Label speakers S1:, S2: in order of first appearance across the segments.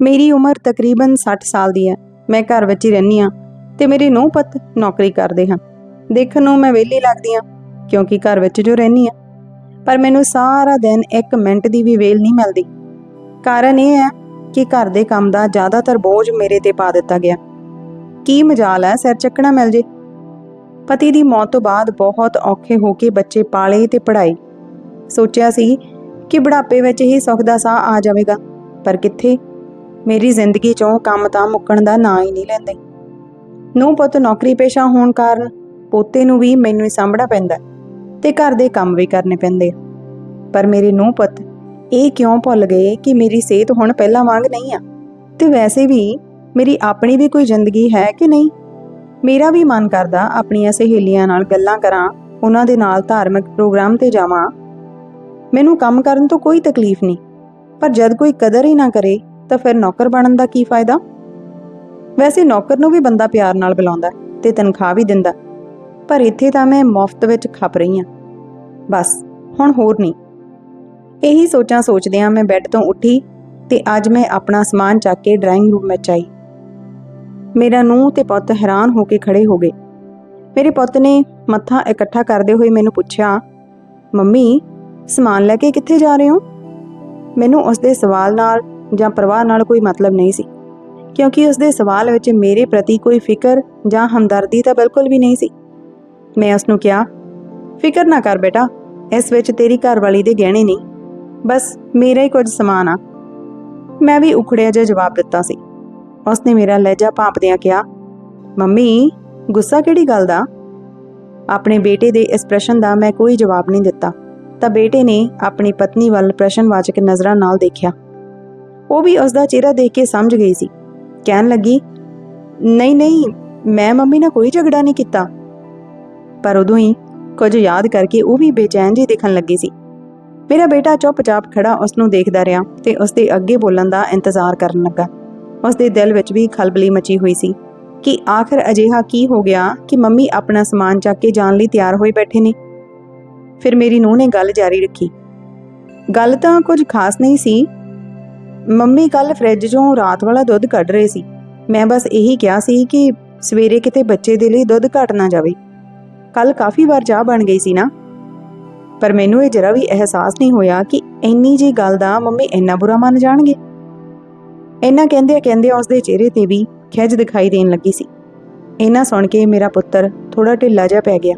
S1: ਮੇਰੀ ਉਮਰ ਤਕਰੀਬਨ 60 ਸਾਲ ਦੀ ਹੈ। ਮੈਂ ਘਰ ਵਿੱਚ ਹੀ ਰਹਿੰਦੀ ਹਾਂ ਤੇ ਮੇਰੇ ਨੂੰਹ ਪੁੱਤ ਨੌਕਰੀ ਕਰਦੇ ਹਨ। ਦੇਖਣ ਨੂੰ ਮੈਂ ਵਿਹਲੀ ਲੱਗਦੀ ਹਾਂ ਕਿਉਂਕਿ ਘਰ ਵਿੱਚ ਜੋ ਰਹਿੰਦੀ ਹਾਂ। ਪਰ ਮੈਨੂੰ ਸਾਰਾ ਦਿਨ 1 ਮਿੰਟ ਦੀ ਵੀ ਵੇਲ ਨਹੀਂ ਮਿਲਦੀ। ਕਾਰਨ ਇਹ ਹੈ ਕਿ ਘਰ ਦੇ ਕੰਮ ਦਾ ਜ਼ਿਆਦਾਤਰ ਬੋਝ ਮੇਰੇ ਤੇ ਪਾ ਦਿੱਤਾ ਗਿਆ। ਕੀ ਮਜਾਲ ਹੈ ਸਿਰ ਚੱਕਣਾ ਮਿਲ ਜੇ। ਪਤੀ ਦੀ ਮੌਤ ਤੋਂ ਬਾਅਦ ਬਹੁਤ ਔਖੇ ਹੋ ਕੇ ਬੱਚੇ ਪਾਲੇ ਤੇ ਪੜ੍ਹਾਈ ਸੋਚਿਆ ਸੀ ਕਿ ਬੁਢਾਪੇ ਵਿੱਚ ਹੀ ਸੁੱਖ ਦਾ ਸਾਹ ਆ ਜਾਵੇਗਾ, ਪਰ ਕਿੱਥੇ ਮੇਰੀ ਜ਼ਿੰਦਗੀ ਚੋਂ ਕੰਮ ਤਾਂ ਮੁੱਕਣ ਦਾ ਨਾਂ ਹੀ ਨਹੀਂ ਲੈਂਦੇ। ਨੂੰ ਪੁੱਤ ਨੌਕਰੀ ਪੇਸ਼ਾ ਹੋਣ ਕਾਰਨ ਪੋਤੇ ਨੂੰ ਵੀ ਮੈਨੂੰ ਹੀ ਸਾਂਭਣਾ ਪੈਂਦਾ ਹੈ ਤੇ ਘਰ ਦੇ ਕੰਮ ਵੀ ਕਰਨੇ ਪੈਂਦੇ ਪਰ ਮੇਰੇ ਨੂੰ ਪੁੱਤ ਇਹ ਕਿਉਂ ਭੁੱਲ ਗਏ ਕਿ ਮੇਰੀ ਸਿਹਤ ਹੁਣ ਪਹਿਲਾਂ ਵਾਂਗ ਨਹੀਂ ਆ? ਤੇ ਵੈਸੇ ਵੀ ਮੇਰੀ ਆਪਣੀ ਵੀ ਕੋਈ ਜ਼ਿੰਦਗੀ ਹੈ ਕਿ ਨਹੀਂ? ਮੇਰਾ ਵੀ ਮਨ ਕਰਦਾ ਆਪਣੀਆਂ ਸਹੇਲੀਆਂ ਨਾਲ ਗੱਲਾਂ ਕਰਾਂ, ਉਹਨਾਂ ਦੇ ਨਾਲ ਧਾਰਮਿਕ ਪ੍ਰੋਗਰਾਮ ਤੇ ਜਾਵਾਂ। ਮੈਨੂੰ ਕੰਮ ਕਰਨ ਤੋਂ ਕੋਈ ਤਕਲੀਫ ਨਹੀਂ, ਪਰ ਜਦ ਕੋਈ ਕਦਰ ਹੀ ਨਾ ਕਰੇ ਤਾਂ ਫਿਰ ਨੌਕਰ ਬਣਨ ਦਾ ਕੀ ਫਾਇਦਾ? ਵੈਸੇ ਨੌਕਰ ਨੂੰ ਵੀ ਬੰਦਾ ਪਿਆਰ ਨਾਲ ਬੁਲਾਉਂਦਾ ਤੇ ਤਨਖਾਹ ਵੀ ਦਿੰਦਾ ਪਰ ਇੱਥੇ ਤਾਂ ਮੈਂ ਮੁਫਤ ਵਿੱਚ ਖੱਪ ਰਹੀ ਹਾਂ। ਬਸ, ਹੁਣ ਹੋਰ ਨਹੀਂ। ਇਹੀ ਸੋਚਾਂ ਸੋਚਦਿਆਂ ਮੈਂ ਬੈੱਡ ਤੋਂ ਉੱਠੀ ਤੇ ਅੱਜ ਮੈਂ ਆਪਣਾ ਸਮਾਨ ਚੱਕ ਕੇ ਡਰਾਇੰਗ ਰੂਮ ਵਿੱਚ ਆਈ। ਮੇਰਾ ਨੂੰਹ ਤੇ ਪੁੱਤ ਹੈਰਾਨ ਹੋ ਕੇ ਖੜੇ ਹੋ ਗਏ। ਮੇਰੇ ਪੁੱਤ ਨੇ ਮੱਥਾ ਇਕੱਠਾ ਕਰਦੇ ਹੋਏ ਮੈਨੂੰ ਪੁੱਛਿਆ, ਮੰਮੀ, ਸਮਾਨ ਲੈ ਕੇ ਕਿੱਥੇ ਜਾ ਰਹੇ ਹੋ? ਮੈਨੂੰ ਉਸ ਦੇ ਸਵਾਲ ਨਾਲ ਜਾਂ ਪਰਵਾਹ ਨਾਲ ਕੋਈ ਮਤਲਬ ਨਹੀਂ ਸੀ। ਕਿਉਂਕਿ ਉਸ ਦੇ ਸਵਾਲ ਵਿੱਚ ਮੇਰੇ ਪ੍ਰਤੀ ਕੋਈ ਫਿਕਰ ਜਾਂ ਹਮਦਰਦੀ ਤਾਂ ਬਿਲਕੁਲ ਵੀ ਨਹੀਂ ਸੀ। ਮੈਂ ਉਸ ਨੂੰ ਕਿਹਾ, ਫਿਕਰ ਨਾ ਕਰ ਬੇਟਾ, ਇਸ ਵਿੱਚ ਤੇਰੀ ਘਰਵਾਲੀ ਦੇ ਗਹਿਣੇ ਨਹੀਂ, ਬਸ ਮੇਰਾ ਹੀ ਕੁਝ ਸਮਾਨ ਆ। ਮੈਂ ਵੀ ਉਖੜਿਆ ਜਿਹਾ ਜਵਾਬ ਦਿੱਤਾ ਸੀ। ਉਸਨੇ ਮੇਰਾ ਲਹਿਜਾ ਭਾਂਪਦਿਆਂ ਕਿਹਾ, ਮੰਮੀ, ਗੁੱਸਾ ਕਿਹੜੀ ਗੱਲ ਦਾ? ਆਪਣੇ ਬੇਟੇ ਦੇ ਇਸ ਪ੍ਰਸ਼ਨ ਦਾ ਮੈਂ ਕੋਈ ਜਵਾਬ ਨਹੀਂ ਦਿੱਤਾ। ਤਾਂ ਬੇਟੇ ਨੇ ਆਪਣੀ ਪਤਨੀ ਵੱਲ ਪ੍ਰਸ਼ਨਵਾਚਕ ਨਜ਼ਰਾਂ ਨਾਲ ਦੇਖਿਆ। ਉਹ ਵੀ ਉਸ ਦਾ ਚਿਹਰਾ ਦੇਖ ਕੇ ਸਮਝ ਗਈ ਸੀ। ਕਹਿਣ ਲੱਗੀ, ਨਹੀਂ ਨਹੀਂ, ਮੈਂ ਮੰਮੀ ਨਾਲ ਕੋਈ ਝਗੜਾ ਨਹੀਂ ਕੀਤਾ। ਪਰ ਉਦੋਂ ਹੀ ਕੁਝ ਯਾਦ ਕਰਕੇ ਉਹ ਵੀ ਬੇਚੈਨ ਜਿਹੀ ਦਿਖਣ ਲੱਗੀ ਸੀ। ਮੇਰਾ ਬੇਟਾ ਚੁੱਪਚਾਪ ਖੜਾ ਉਸ ਨੂੰ ਦੇਖਦਾ ਰਿਹਾ ਤੇ ਉਸ ਦੇ ਅੱਗੇ ਬੋਲਣ ਦਾ ਇੰਤਜ਼ਾਰ ਕਰਨ ਲੱਗਾ। ਉਸ ਦੇ ਦਿਲ ਵਿੱਚ ਵੀ ਖਲਬਲੀ ਮਚੀ ਹੋਈ ਸੀ ਕਿ ਆਖਰ ਅਜਿਹਾ ਕੀ ਹੋ ਗਿਆ ਕਿ ਮੰਮੀ ਆਪਣਾ ਸਮਾਨ ਚੱਕ ਕੇ ਜਾਣ ਲਈ ਤਿਆਰ ਹੋਏ ਬੈਠੇ ਨੇ। ਫਿਰ ਮੇਰੀ ਨੂੰਹ ਨੇ ਗੱਲ ਜਾਰੀ ਰੱਖੀ। ਗੱਲ ਤਾਂ ਕੁਝ ਖਾਸ ਨਹੀਂ ਸੀ ਮੰਮੀ ਕੱਲ ਫ੍ਰਿਜ 'ਚੋਂ ਰਾਤ ਵਾਲਾ ਦੁੱਧ ਕੱਢ ਰਹੇ ਸੀ। ਮੈਂ ਬਸ ਇਹੀ ਕਿਹਾ ਸੀ ਕਿ ਸਵੇਰੇ ਕਿਤੇ ਬੱਚੇ ਦੇ ਲਈ ਦੁੱਧ ਘਟ ਨਾ ਜਾਵੇ। ਕੱਲ ਕਾਫੀ ਵਾਰ ਚਾਹ ਬਣ ਗਈ ਸੀ ਨਾ। ਪਰ ਮੈਨੂੰ ਇਹ ਜਰਾ ਵੀ ਅਹਿਸਾਸ ਨਹੀਂ ਹੋਇਆ ਕਿ ਇੰਨੀ ਜੀ ਗੱਲ ਦਾ ਮੰਮੀ ਇੰਨਾ ਬੁਰਾ ਮੰਨ ਜਾਣਗੇ। ਇੰਨਾ ਕਹਿੰਦੇ ਕਹਿੰਦੇ ਉਸ ਦੇ ਚਿਹਰੇ ਤੇ ਵੀ ਖਿਜ ਦਿਖਾਈ ਦੇਣ ਲੱਗੀ ਸੀ। ਇਹਨਾਂ ਸੁਣ ਕੇ ਮੇਰਾ ਪੁੱਤਰ ਥੋੜਾ ਢਿੱਲਾ ਜਿਹਾ ਪੈ ਗਿਆ।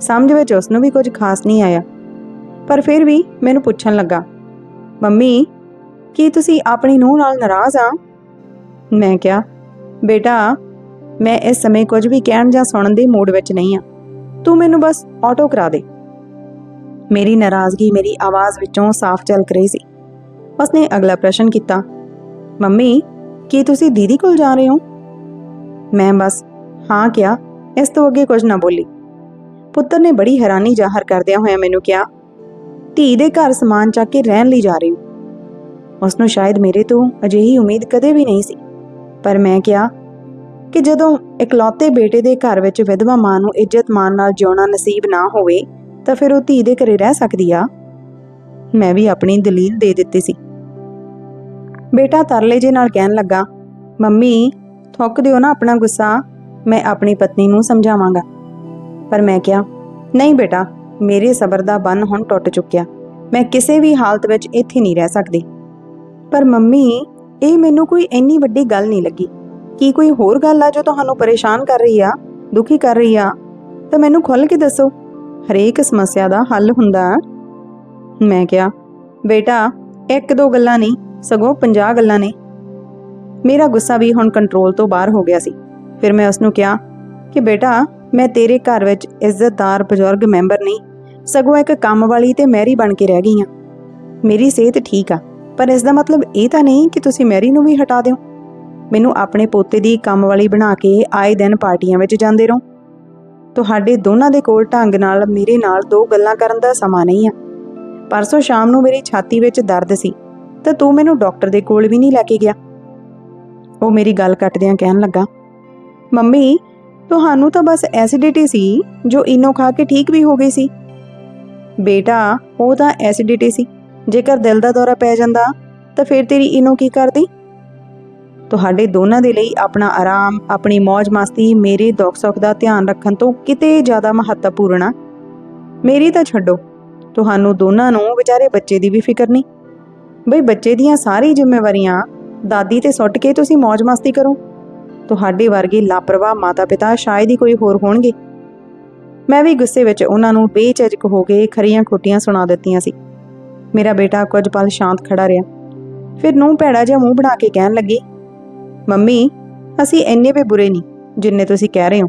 S1: ਸਮਝ ਵਿੱਚ ਉਸ ਨੂੰ ਵੀ ਕੁਝ ਖਾਸ ਨਹੀਂ ਆਇਆ। ਪਰ ਫਿਰ ਵੀ ਮੈਨੂੰ ਪੁੱਛਣ ਲੱਗਾ, ਮੰਮੀ ਕੀ ਤੁਸੀਂ ਆਪਣੀ ਨੂੰਹ ਨਾਲ ਨਾਰਾਜ਼ ਆ? ਮੈਂ ਕਿਹਾ, ਬੇਟਾ, ਮੈਂ ਇਸ ਸਮੇਂ ਕੁਝ ਵੀ ਕਹਿਣ ਜਾਂ ਸੁਣਨ ਦੇ ਮੂਡ ਵਿੱਚ ਨਹੀਂ ਆ। ਤੂੰ ਮੈਨੂੰ ਬਸ ਆਟੋ ਕਰਾ ਦੇ। ਮੇਰੀ ਨਾਰਾਜ਼ਗੀ ਮੇਰੀ ਆਵਾਜ਼ ਵਿੱਚੋਂ ਸਾਫ਼ ਝਲਕ ਰਹੀ ਸੀ। ਉਸਨੇ ਅਗਲਾ ਪ੍ਰਸ਼ਨ ਕੀਤਾ, ਮੰਮੀ, ਕੀ ਤੁਸੀਂ ਦੀਦੀ ਕੋਲ ਜਾ ਰਹੇ ਹੋ? ਮੈਂ ਬਸ ਹਾਂ ਕਿਹਾ, ਇਸ ਤੋਂ ਅੱਗੇ ਕੁਝ ਨਾ ਬੋਲੀ। ਪੁੱਤਰ ਨੇ ਬੜੀ ਹੈਰਾਨੀ ਜ਼ਾਹਰ ਕਰਦਿਆਂ ਹੋਇਆ ਮੈਨੂੰ ਕਿਹਾ, ਧੀ ਦੇ ਘਰ ਸਮਾਨ ਚੱਕ ਕੇ ਰਹਿਣ ਲਈ ਜਾ ਰਹੀ ਹਾਂ। ਉਸਨੂੰ ਸ਼ਾਇਦ ਮੇਰੇ ਤੋਂ ਅਜਿਹੀ ਉਮੀਦ ਕਦੇ ਵੀ ਨਹੀਂ ਸੀ। ਪਰ ਮੈਂ ਕਿਹਾ ਕਿ ਜਦੋਂ ਇਕਲੌਤੇ ਬੇਟੇ ਦੇ ਘਰ ਵਿੱਚ ਵਿਧਵਾ ਮਾਂ ਨੂੰ ਇੱਜ਼ਤ ਮਾਨ ਨਾਲ ਜਿਉਣਾ ਨਸੀਬ ਨਾ ਹੋਵੇ, ਤਾਂ ਫਿਰ ਉਹ ਧੀ ਦੇ ਘਰੇ ਰਹਿ ਸਕਦੀ ਆ। ਮੈਂ ਵੀ ਆਪਣੀ ਦਲੀਲ ਦੇ ਦਿੱਤੀ ਸੀ। ਬੇਟਾ ਤਰਲੇ ਜੇ ਨਾਲ ਕਹਿਣ ਲੱਗਾ, ਮੰਮੀ, ਥੁੱਕ ਦਿਓ ਨਾ ਆਪਣਾ ਗੁੱਸਾ, ਮੈਂ ਆਪਣੀ ਪਤਨੀ ਨੂੰ ਸਮਝਾਵਾਂਗਾ। ਪਰ ਮੈਂ ਕਿਹਾ, ਨਹੀਂ ਬੇਟਾ, ਮੇਰੇ ਸਬਰ ਦਾ ਬੰਨ ਹੁਣ ਟੁੱਟ ਚੁੱਕਿਆ। ਮੈਂ ਕਿਸੇ ਵੀ ਹਾਲਤ ਵਿੱਚ ਇੱਥੇ ਨਹੀਂ ਰਹਿ ਸਕਦੀ। ਪਰ ਮੰਮੀ, ਇਹ ਮੈਨੂੰ ਕੋਈ ਇੰਨੀ ਵੱਡੀ ਗੱਲ ਨਹੀਂ ਲੱਗੀ। ਕੀ ਕੋਈ ਹੋਰ ਗੱਲ ਆ ਜੋ ਤੁਹਾਨੂੰ ਪਰੇਸ਼ਾਨ ਕਰ ਰਹੀ ਆ, ਦੁਖੀ ਕਰ ਰਹੀ ਆ? ਤਾਂ ਮੈਨੂੰ ਖੁੱਲ ਕੇ ਦੱਸੋ। ਹਰੇਕ ਸਮੱਸਿਆ ਦਾ ਹੱਲ ਹੁੰਦਾ ਮੈਂ ਕਿਹਾ, ਬੇਟਾ, ਇੱਕ ਦੋ ਗੱਲਾਂ ਨਹੀਂ, ਸਗੋਂ 50 ਗੱਲਾਂ ਨੇ। ਮੇਰਾ ਗੁੱਸਾ ਵੀ ਹੁਣ ਕੰਟਰੋਲ ਤੋਂ ਬਾਹਰ ਹੋ ਗਿਆ ਸੀ। ਫਿਰ ਮੈਂ ਉਸ ਨੂੰ ਕਿਹਾ ਕਿ ਬੇਟਾ, ਮੈਂ ਤੇਰੇ ਘਰ ਵਿੱਚ ਇੱਜ਼ਤਦਾਰ ਬਜ਼ੁਰਗ ਮੈਂਬਰ ਨਹੀਂ, ਸਗੋਂ ਇੱਕ ਕੰਮ ਵਾਲੀ ਤੇ ਮੈਰੀ ਬਣ ਕੇ ਰਹਿ ਗਈ ਹਾਂ ਮੇਰੀ ਸਿਹਤ ਠੀਕ ਆ। ਪਰ ਇਸ ਦਾ ਮਤਲਬ ਇਹ ਤਾਂ ਨਹੀਂ ਕਿ ਤੁਸੀਂ ਮੈਰੀ ਨੂੰ ਵੀ ਹਟਾ ਦਿਓ। ਮੈਨੂੰ ਆਪਣੇ ਪੋਤੇ ਦੀ ਕੰਮ ਵਾਲੀ ਬਣਾ ਕੇ ਆਏ ਦਿਨ ਪਾਰਟੀਆਂ ਵਿੱਚ ਜਾਂਦੇ ਰਹੋ। ਤੁਹਾਡੇ ਦੋਨਾਂ ਦੇ ਕੋਲ ਢੰਗ ਨਾਲ ਮੇਰੇ ਨਾਲ ਦੋ ਗੱਲਾਂ ਕਰਨ ਦਾ ਸਮਾਂ ਨਹੀਂ ਆ। ਪਰਸੋਂ ਸ਼ਾਮ ਨੂੰ ਮੇਰੀ ਛਾਤੀ ਵਿੱਚ ਦਰਦ ਸੀ, ਤਾਂ ਤੂੰ ਮੈਨੂੰ ਡਾਕਟਰ ਦੇ ਕੋਲ ਵੀ ਨਹੀਂ ਲੈ ਕੇ ਗਿਆ। ਉਹ ਮੇਰੀ ਗੱਲ ਕੱਟਦਿਆਂ ਕਹਿਣ ਲੱਗਾ, ਮੰਮੀ, ਤੁਹਾਨੂੰ ਤਾਂ ਬਸ ਐਸਿਡਿਟੀ ਸੀ ਜੋ ਇਨੋ ਖਾ ਕੇ ਠੀਕ ਵੀ ਹੋ ਗਈ ਸੀ। ਬੇਟਾ, ਉਹ ਤਾਂ ਐਸਿਡਿਟੀ ਸੀ। ਜੇਕਰ ਦਿਲ ਦਾ ਦੌਰਾ ਪੈ ਜਾਂਦਾ, ਤਾਂ ਫਿਰ ਤੇਰੀ ਇਨੋ ਕੀ ਕਰਦੀ? ਤੁਹਾਡੇ ਦੋਨਾਂ ਦੇ ਲਈ ਆਪਣਾ ਆਰਾਮ, ਆਪਣੀ ਮौज-ਮਸਤੀ ਮੇਰੇ ਦੁੱਖ ਸੁੱਖ ਦਾ ਧਿਆਨ ਰੱਖਣ ਤੋਂ ਕਿਤੇ ਜ਼ਿਆਦਾ ਮਹੱਤਵਪੂਰਨ ਆ। ਮੇਰੀ ਤਾਂ ਛੱਡੋ, ਤੁਹਾਨੂੰ ਦੋਨਾਂ ਨੂੰ ਵਿਚਾਰੇ ਬੱਚੇ ਦੀ ਵੀ ਫਿਕਰ ਨਹੀਂ। ਬਈ ਬੱਚੇ ਦੀਆਂ ਸਾਰੀ ਜ਼ਿੰਮੇਵਾਰੀਆਂ ਦਾਦੀ ਤੇ ਸੁੱਟ ਕੇ ਤੁਸੀਂ ਮौज-ਮਸਤੀ ਕਰੋ। ਤੁਹਾਡੇ ਵਰਗੇ ਲਾਪਰਵਾਹ ਮਾਤਾ-ਪਿਤਾ ਸ਼ਾਇਦ ਹੀ ਕੋਈ ਹੋਰ ਹੋਣਗੇ। ਮੈਂ ਵੀ ਗੁੱਸੇ ਵਿੱਚ ਉਹਨਾਂ ਨੂੰ ਬੇਝਿਜਕ ਹੋ ਕੇ ਖਰੀਆਂ ਖੋਟੀਆਂ ਸੁਣਾ ਦਿੱਤੀਆਂ ਸੀ। ਮੇਰਾ ਬੇਟਾ ਕੁਝ ਪਲ ਸ਼ਾਂਤ ਖੜਾ ਰਿਹਾ। ਫਿਰ ਨੂੰ ਭੈੜਾ ਜਿਹਾ ਮੂੰਹ ਬਣਾ ਕੇ ਕਹਿਣ ਲੱਗੀ, ਮੰਮੀ, ਅਸੀਂ ਇੰਨੇ ਵੀ ਬੁਰੇ ਨਹੀਂ, ਜਿੰਨੇ ਤੁਸੀਂ ਕਹਿ ਰਹੇ ਹੋ।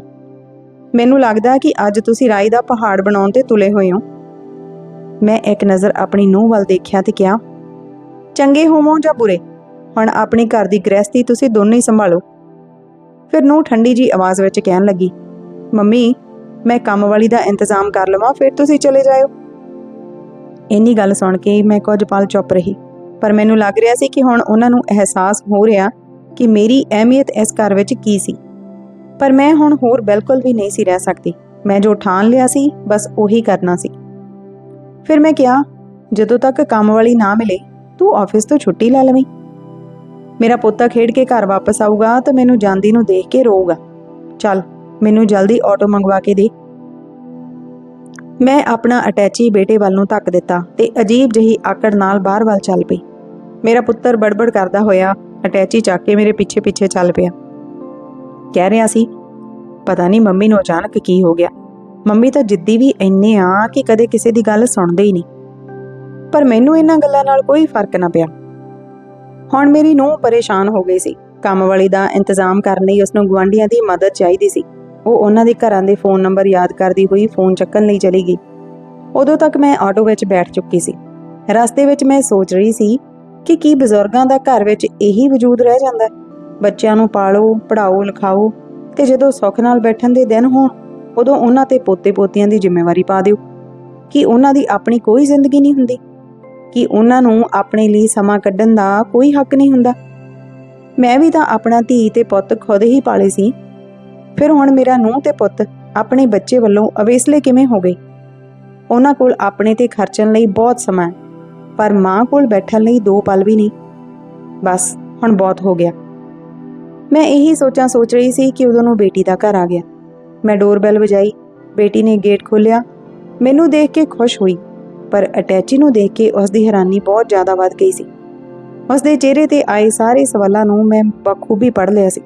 S1: ਮੈਨੂੰ ਲੱਗਦਾ ਕਿ ਅੱਜ ਤੁਸੀਂ ਰਾਈ ਦਾ ਪਹਾੜ ਬਣਾਉਣ ਤੇ ਤੁਲੇ ਹੋਏ ਹੋ। ਮੈਂ ਇੱਕ ਨਜ਼ਰ ਆਪਣੀ ਨੂੰਹ ਵੱਲ ਦੇਖਿਆ ਤੇ ਕਿਹਾ, ਚੰਗੇ ਹੋਵੋ ਜਾਂ ਬੁਰੇ, ਹੁਣ ਆਪਣੇ ਘਰ ਦੀ ਗ੍ਰਹਿਸਥੀ ਤੁਸੀਂ ਦੋਨੋਂ ਹੀ ਸੰਭਾਲੋ। ਫਿਰ ਨੂੰਹ ਠੰਡੀ ਜੀ ਆਵਾਜ਼ ਵਿੱਚ ਕਹਿਣ ਲੱਗੀ, ਮੰਮੀ, ਮੈਂ ਕੰਮ ਵਾਲੀ ਦਾ ਇੰਤਜ਼ਾਮ ਕਰ ਲਵਾਂ, ਫਿਰ ਤੁਸੀਂ ਚਲੇ ਜਾਇਓ। ਇੰਨੀ ਗੱਲ ਸੁਣ ਕੇ ਮੈਂ ਕੁਝ ਪਲ ਚੁੱਪ ਰਹੀ। ਪਰ ਮੈਨੂੰ ਲੱਗ ਰਿਹਾ ਸੀ ਕਿ ਹੁਣ ਉਹਨਾਂ ਨੂੰ ਅਹਿਸਾਸ ਹੋ ਰਿਹਾ ਕਿ ਮੇਰੀ ਅਹਿਮੀਅਤ ਇਸ ਘਰ ਵਿੱਚ ਕੀ ਸੀ। ਪਰ ਮੈਂ ਹੁਣ ਹੋਰ ਬਿਲਕੁਲ ਵੀ ਨਹੀਂ ਸੀ ਰਹਿ ਸਕਦੀ। ਮੈਂ ਜੋ ਠਾਣ ਲਿਆ ਸੀ, ਬਸ ਉਹੀ ਕਰਨਾ ਸੀ। ਫਿਰ ਮੈਂ ਕਿਹਾ, ਜਦੋਂ ਤੱਕ ਕੰਮ ਵਾਲੀ ਨਾ ਮਿਲੇ, ਤੂੰ ਆਫਿਸ ਤੋਂ ਛੁੱਟੀ ਲੈ ਲਵੀਂ। ਮੇਰਾ ਪੋਤਾ ਖੇਡ ਕੇ ਘਰ ਵਾਪਸ ਆਊਗਾ ਤਾਂ ਮੈਨੂੰ ਜਾਂਦੀ ਨੂੰ ਦੇਖ ਕੇ ਰੋਊਗਾ। ਚੱਲ, ਮੈਨੂੰ ਜਲਦੀ ਆਟੋ ਮੰਗਵਾ ਕੇ ਦੇ। ਮੈਂ ਆਪਣਾ ਅਟੈਚੀ ਬੇਟੇ ਵੱਲ ਨੂੰ ਧੱਕ ਦਿੱਤਾ ਤੇ ਅਜੀਬ ਜਹੀ ਆਕੜ ਨਾਲ ਬਾਹਰ ਵੱਲ ਚੱਲ ਪਈ। ਮੇਰਾ ਪੁੱਤਰ ਬੜਬੜ ਕਰਦਾ ਹੋਇਆ ਅਟੈਚੀ ਚੱਕ ਕੇ ਮੇਰੇ ਪਿੱਛੇ ਪਿੱਛੇ ਚੱਲ ਪਿਆ। ਕਹਿ ਰਿਹਾ ਸੀ, ਪਤਾ ਨਹੀਂ ਮੰਮੀ ਨੂੰ ਅਚਾਨਕ ਕੀ ਹੋ ਗਿਆ। ਮੰਮੀ ਤਾਂ ਜਿੱਦੀ ਵੀ ਇੰਨੇ ਆ ਕਿ ਕਦੇ ਕਿਸੇ ਦੀ ਗੱਲ ਸੁਣਦੇ ਹੀ ਨਹੀਂ। ਪਰ ਮੈਨੂੰ ਇਹਨਾਂ ਗੱਲਾਂ ਨਾਲ ਕੋਈ ਫ਼ਰਕ ਨਾ ਪਿਆ। ਹੁਣ ਮੇਰੀ ਨੂੰਹ ਪਰੇਸ਼ਾਨ ਹੋ ਗਈ ਸੀ। ਕੰਮ ਵਾਲੀ ਦਾ ਇੰਤਜ਼ਾਮ ਕਰਨ ਲਈ ਉਸ ਨੂੰ ਗਵਾਂਢੀਆਂ ਦੀ ਮਦਦ ਚਾਹੀਦੀ ਸੀ। ਉਹ ਉਹਨਾਂ ਦੇ ਘਰਾਂ ਦੇ ਫੋਨ ਨੰਬਰ ਯਾਦ ਕਰਦੀ ਹੋਈ ਫੋਨ ਚੱਕਣ ਲਈ ਚਲੀ ਗਈ। ਉਦੋਂ ਤੱਕ ਮੈਂ ਆਟੋ ਵਿੱਚ ਬੈਠ ਚੁੱਕੀ ਸੀ। ਰਸਤੇ ਵਿੱਚ ਮੈਂ ਸੋਚ ਰਹੀ ਸੀ ਕਿ ਕੀ ਬਜ਼ੁਰਗਾਂ ਦਾ ਘਰ ਵਿੱਚ ਇਹੀ ਵਜੂਦ ਰਹਿ ਜਾਂਦਾ ਬੱਚਿਆਂ ਨੂੰ ਪਾਲੋ ਪੜਾਓ ਲਿਖਾਓ ਤੇ ਜਦੋਂ ਸੁੱਖ ਨਾਲ ਬੈਠਣ ਦੇ ਦਿਨ ਹੋਣ, ਉਦੋਂ ਉਹਨਾਂ ਤੇ ਪੋਤੇ ਪੋਤੀਆਂ ਦੀ ਜ਼ਿੰਮੇਵਾਰੀ ਪਾ ਦਿਓ। ਕਿ ਉਹਨਾਂ ਦੀ ਆਪਣੀ ਕੋਈ ਜ਼ਿੰਦਗੀ ਨਹੀਂ ਹੁੰਦੀ? ਕਿ ਉਹਨਾਂ ਨੂੰ ਆਪਣੇ ਲਈ ਸਮਾਂ ਕੱਢਣ ਦਾ ਕੋਈ ਹੱਕ ਨਹੀਂ ਹੁੰਦਾ? ਮੈਂ ਵੀ ਤਾਂ ਆਪਣਾ ਧੀ ਤੇ ਪੁੱਤ ਖੁਦ ਹੀ ਪਾਲੇ ਸੀ। ਫਿਰ ਹੁਣ ਮੇਰਾ ਨੂੰਹ ਤੇ ਪੁੱਤ ਆਪਣੇ ਬੱਚੇ ਵੱਲੋਂ ਅਵੇਸਲੇ ਕਿਵੇਂ ਹੋ ਗਏ? ਉਹਨਾਂ ਕੋਲ ਆਪਣੇ ਤੇ ਖਰਚਣ ਲਈ ਬਹੁਤ ਸਮਾਂ ਹੈ, ਪਰ ਮਾਂ ਕੋਲ ਬੈਠਣ ਲਈ ਦੋ ਪਲ ਵੀ ਨਹੀਂ। ਬਸ, ਹੁਣ ਬਹੁਤ ਹੋ ਗਿਆ। ਮੈਂ ਇਹੀ ਸੋਚਾਂ ਸੋਚ ਰਹੀ ਸੀ ਕਿ ਉਦੋਂ ਨੂੰ ਬੇਟੀ ਦਾ ਘਰ ਆ ਗਿਆ। ਮੈਂ ਡੋਰਬੈਲ ਵਜਾਈ, ਬੇਟੀ ਨੇ ਗੇਟ ਖੋਲ੍ਹਿਆ। ਮੈਨੂੰ ਦੇਖ ਕੇ ਖੁਸ਼ ਹੋਈ, ਪਰ ਅਟੈਚੀ ਨੂੰ ਦੇਖ ਕੇ ਉਸ ਦੀ ਹੈਰਾਨੀ ਬਹੁਤ ਜ਼ਿਆਦਾ ਵੱਧ ਗਈ ਸੀ। ਉਸ ਦੇ ਚਿਹਰੇ ਤੇ ਆਏ ਸਾਰੇ ਸਵਾਲਾਂ ਨੂੰ ਮੈਂ ਬਖੂਬੀ ਪੜ੍ਹ ਲਿਆ ਸੀ।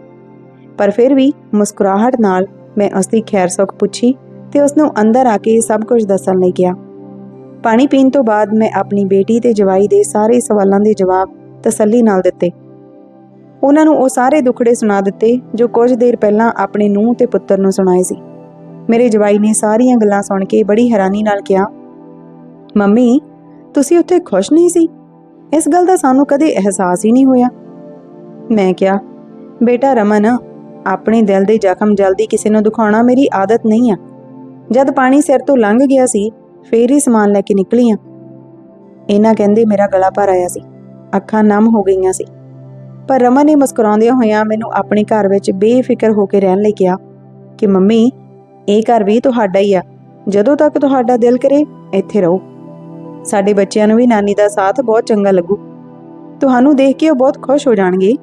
S1: ਪਰ ਫਿਰ ਵੀ ਮੁਸਕਰਾਹਟ ਨਾਲ ਮੈਂ ਉਸ ਦੀ ਖੈਰ ਸੁੱਖ ਪੁੱਛੀ ਤੇ ਉਸ ਨੂੰ ਅੰਦਰ ਆ ਕੇ ਸਭ ਕੁਝ ਦੱਸਣ ਲਈ ਕਿਹਾ। ਪਾਣੀ ਪੀਣ ਤੋਂ ਬਾਅਦ ਮੈਂ ਆਪਣੀ ਬੇਟੀ ਤੇ ਜਵਾਈ ਦੇ ਸਾਰੇ ਸਵਾਲਾਂ ਦੇ ਜਵਾਬ ਤਸੱਲੀ ਨਾਲ ਦਿੱਤੇ। ਉਹਨਾਂ ਨੂੰ ਉਹ ਸਾਰੇ ਦੁਖੜੇ ਸੁਣਾ ਦਿੱਤੇ ਜੋ ਕੁਝ ਦੇਰ ਪਹਿਲਾਂ ਆਪਣੇ ਨੂੰਹ ਤੇ ਪੁੱਤਰ ਨੂੰ ਸੁਣਾਏ ਸੀ। ਮੇਰੇ ਜਵਾਈ ਨੇ ਸਾਰੀਆਂ ਗੱਲਾਂ ਸੁਣ ਕੇ ਬੜੀ ਹੈਰਾਨੀ ਨਾਲ ਕਿਹਾ, ਮੰਮੀ, ਤੁਸੀਂ ਉੱਥੇ ਖੁਸ਼ ਨਹੀਂ ਸੀ? ਇਸ ਗੱਲ ਦਾ ਸਾਨੂੰ ਕਦੇ ਅਹਿਸਾਸ ਹੀ ਨਹੀਂ ਹੋਇਆ? ਮੈਂ ਕਿਹਾ, ਬੇਟਾ ਰਮਨ ਆਪਣੇ ਦਿਲ ਦੇ ਜ਼ਖਮ ਜਲਦੀ ਕਿਸੇ ਨੂੰ ਦਿਖਾਉਣਾ ਮੇਰੀ ਆਦਤ ਨਹੀਂ ਆ। ਜਦ ਪਾਣੀ ਸਿਰ ਤੋਂ ਲੰਘ ਗਿਆ ਸੀ, ਫੇਰ ਹੀ ਸਮਾਨ ਲੈ ਕੇ ਨਿਕਲੀ ਆ। ਇਹਨਾਂ ਕਹਿੰਦੇ ਮੇਰਾ ਗਲਾ ਭਰ ਆਇਆ ਸੀ, ਅੱਖਾਂ ਨਮ ਹੋ ਗਈਆਂ ਸੀ। ਪਰ ਰਮਨ ਨੇ ਮੁਸਕਰਾਉਂਦਿਆਂ ਹੋਇਆਂ ਮੈਨੂੰ ਆਪਣੇ ਘਰ ਵਿੱਚ ਬੇਫਿਕਰ ਹੋ ਕੇ ਰਹਿਣ ਲਈ ਕਿਹਾ ਕਿ ਮੰਮੀ, ਇਹ ਘਰ ਵੀ ਤੁਹਾਡਾ ਹੀ ਆ। ਜਦੋਂ ਤੱਕ ਤੁਹਾਡਾ ਦਿਲ ਕਰੇ, ਇੱਥੇ ਰਹੋ। ਸਾਡੇ ਬੱਚਿਆਂ ਨੂੰ ਵੀ ਨਾਨੀ ਦਾ ਸਾਥ ਬਹੁਤ ਚੰਗਾ ਲੱਗੂ। ਤੁਹਾਨੂੰ ਦੇਖ ਕੇ ਉਹ ਬਹੁਤ ਖੁਸ਼ ਹੋ ਜਾਣਗੇ।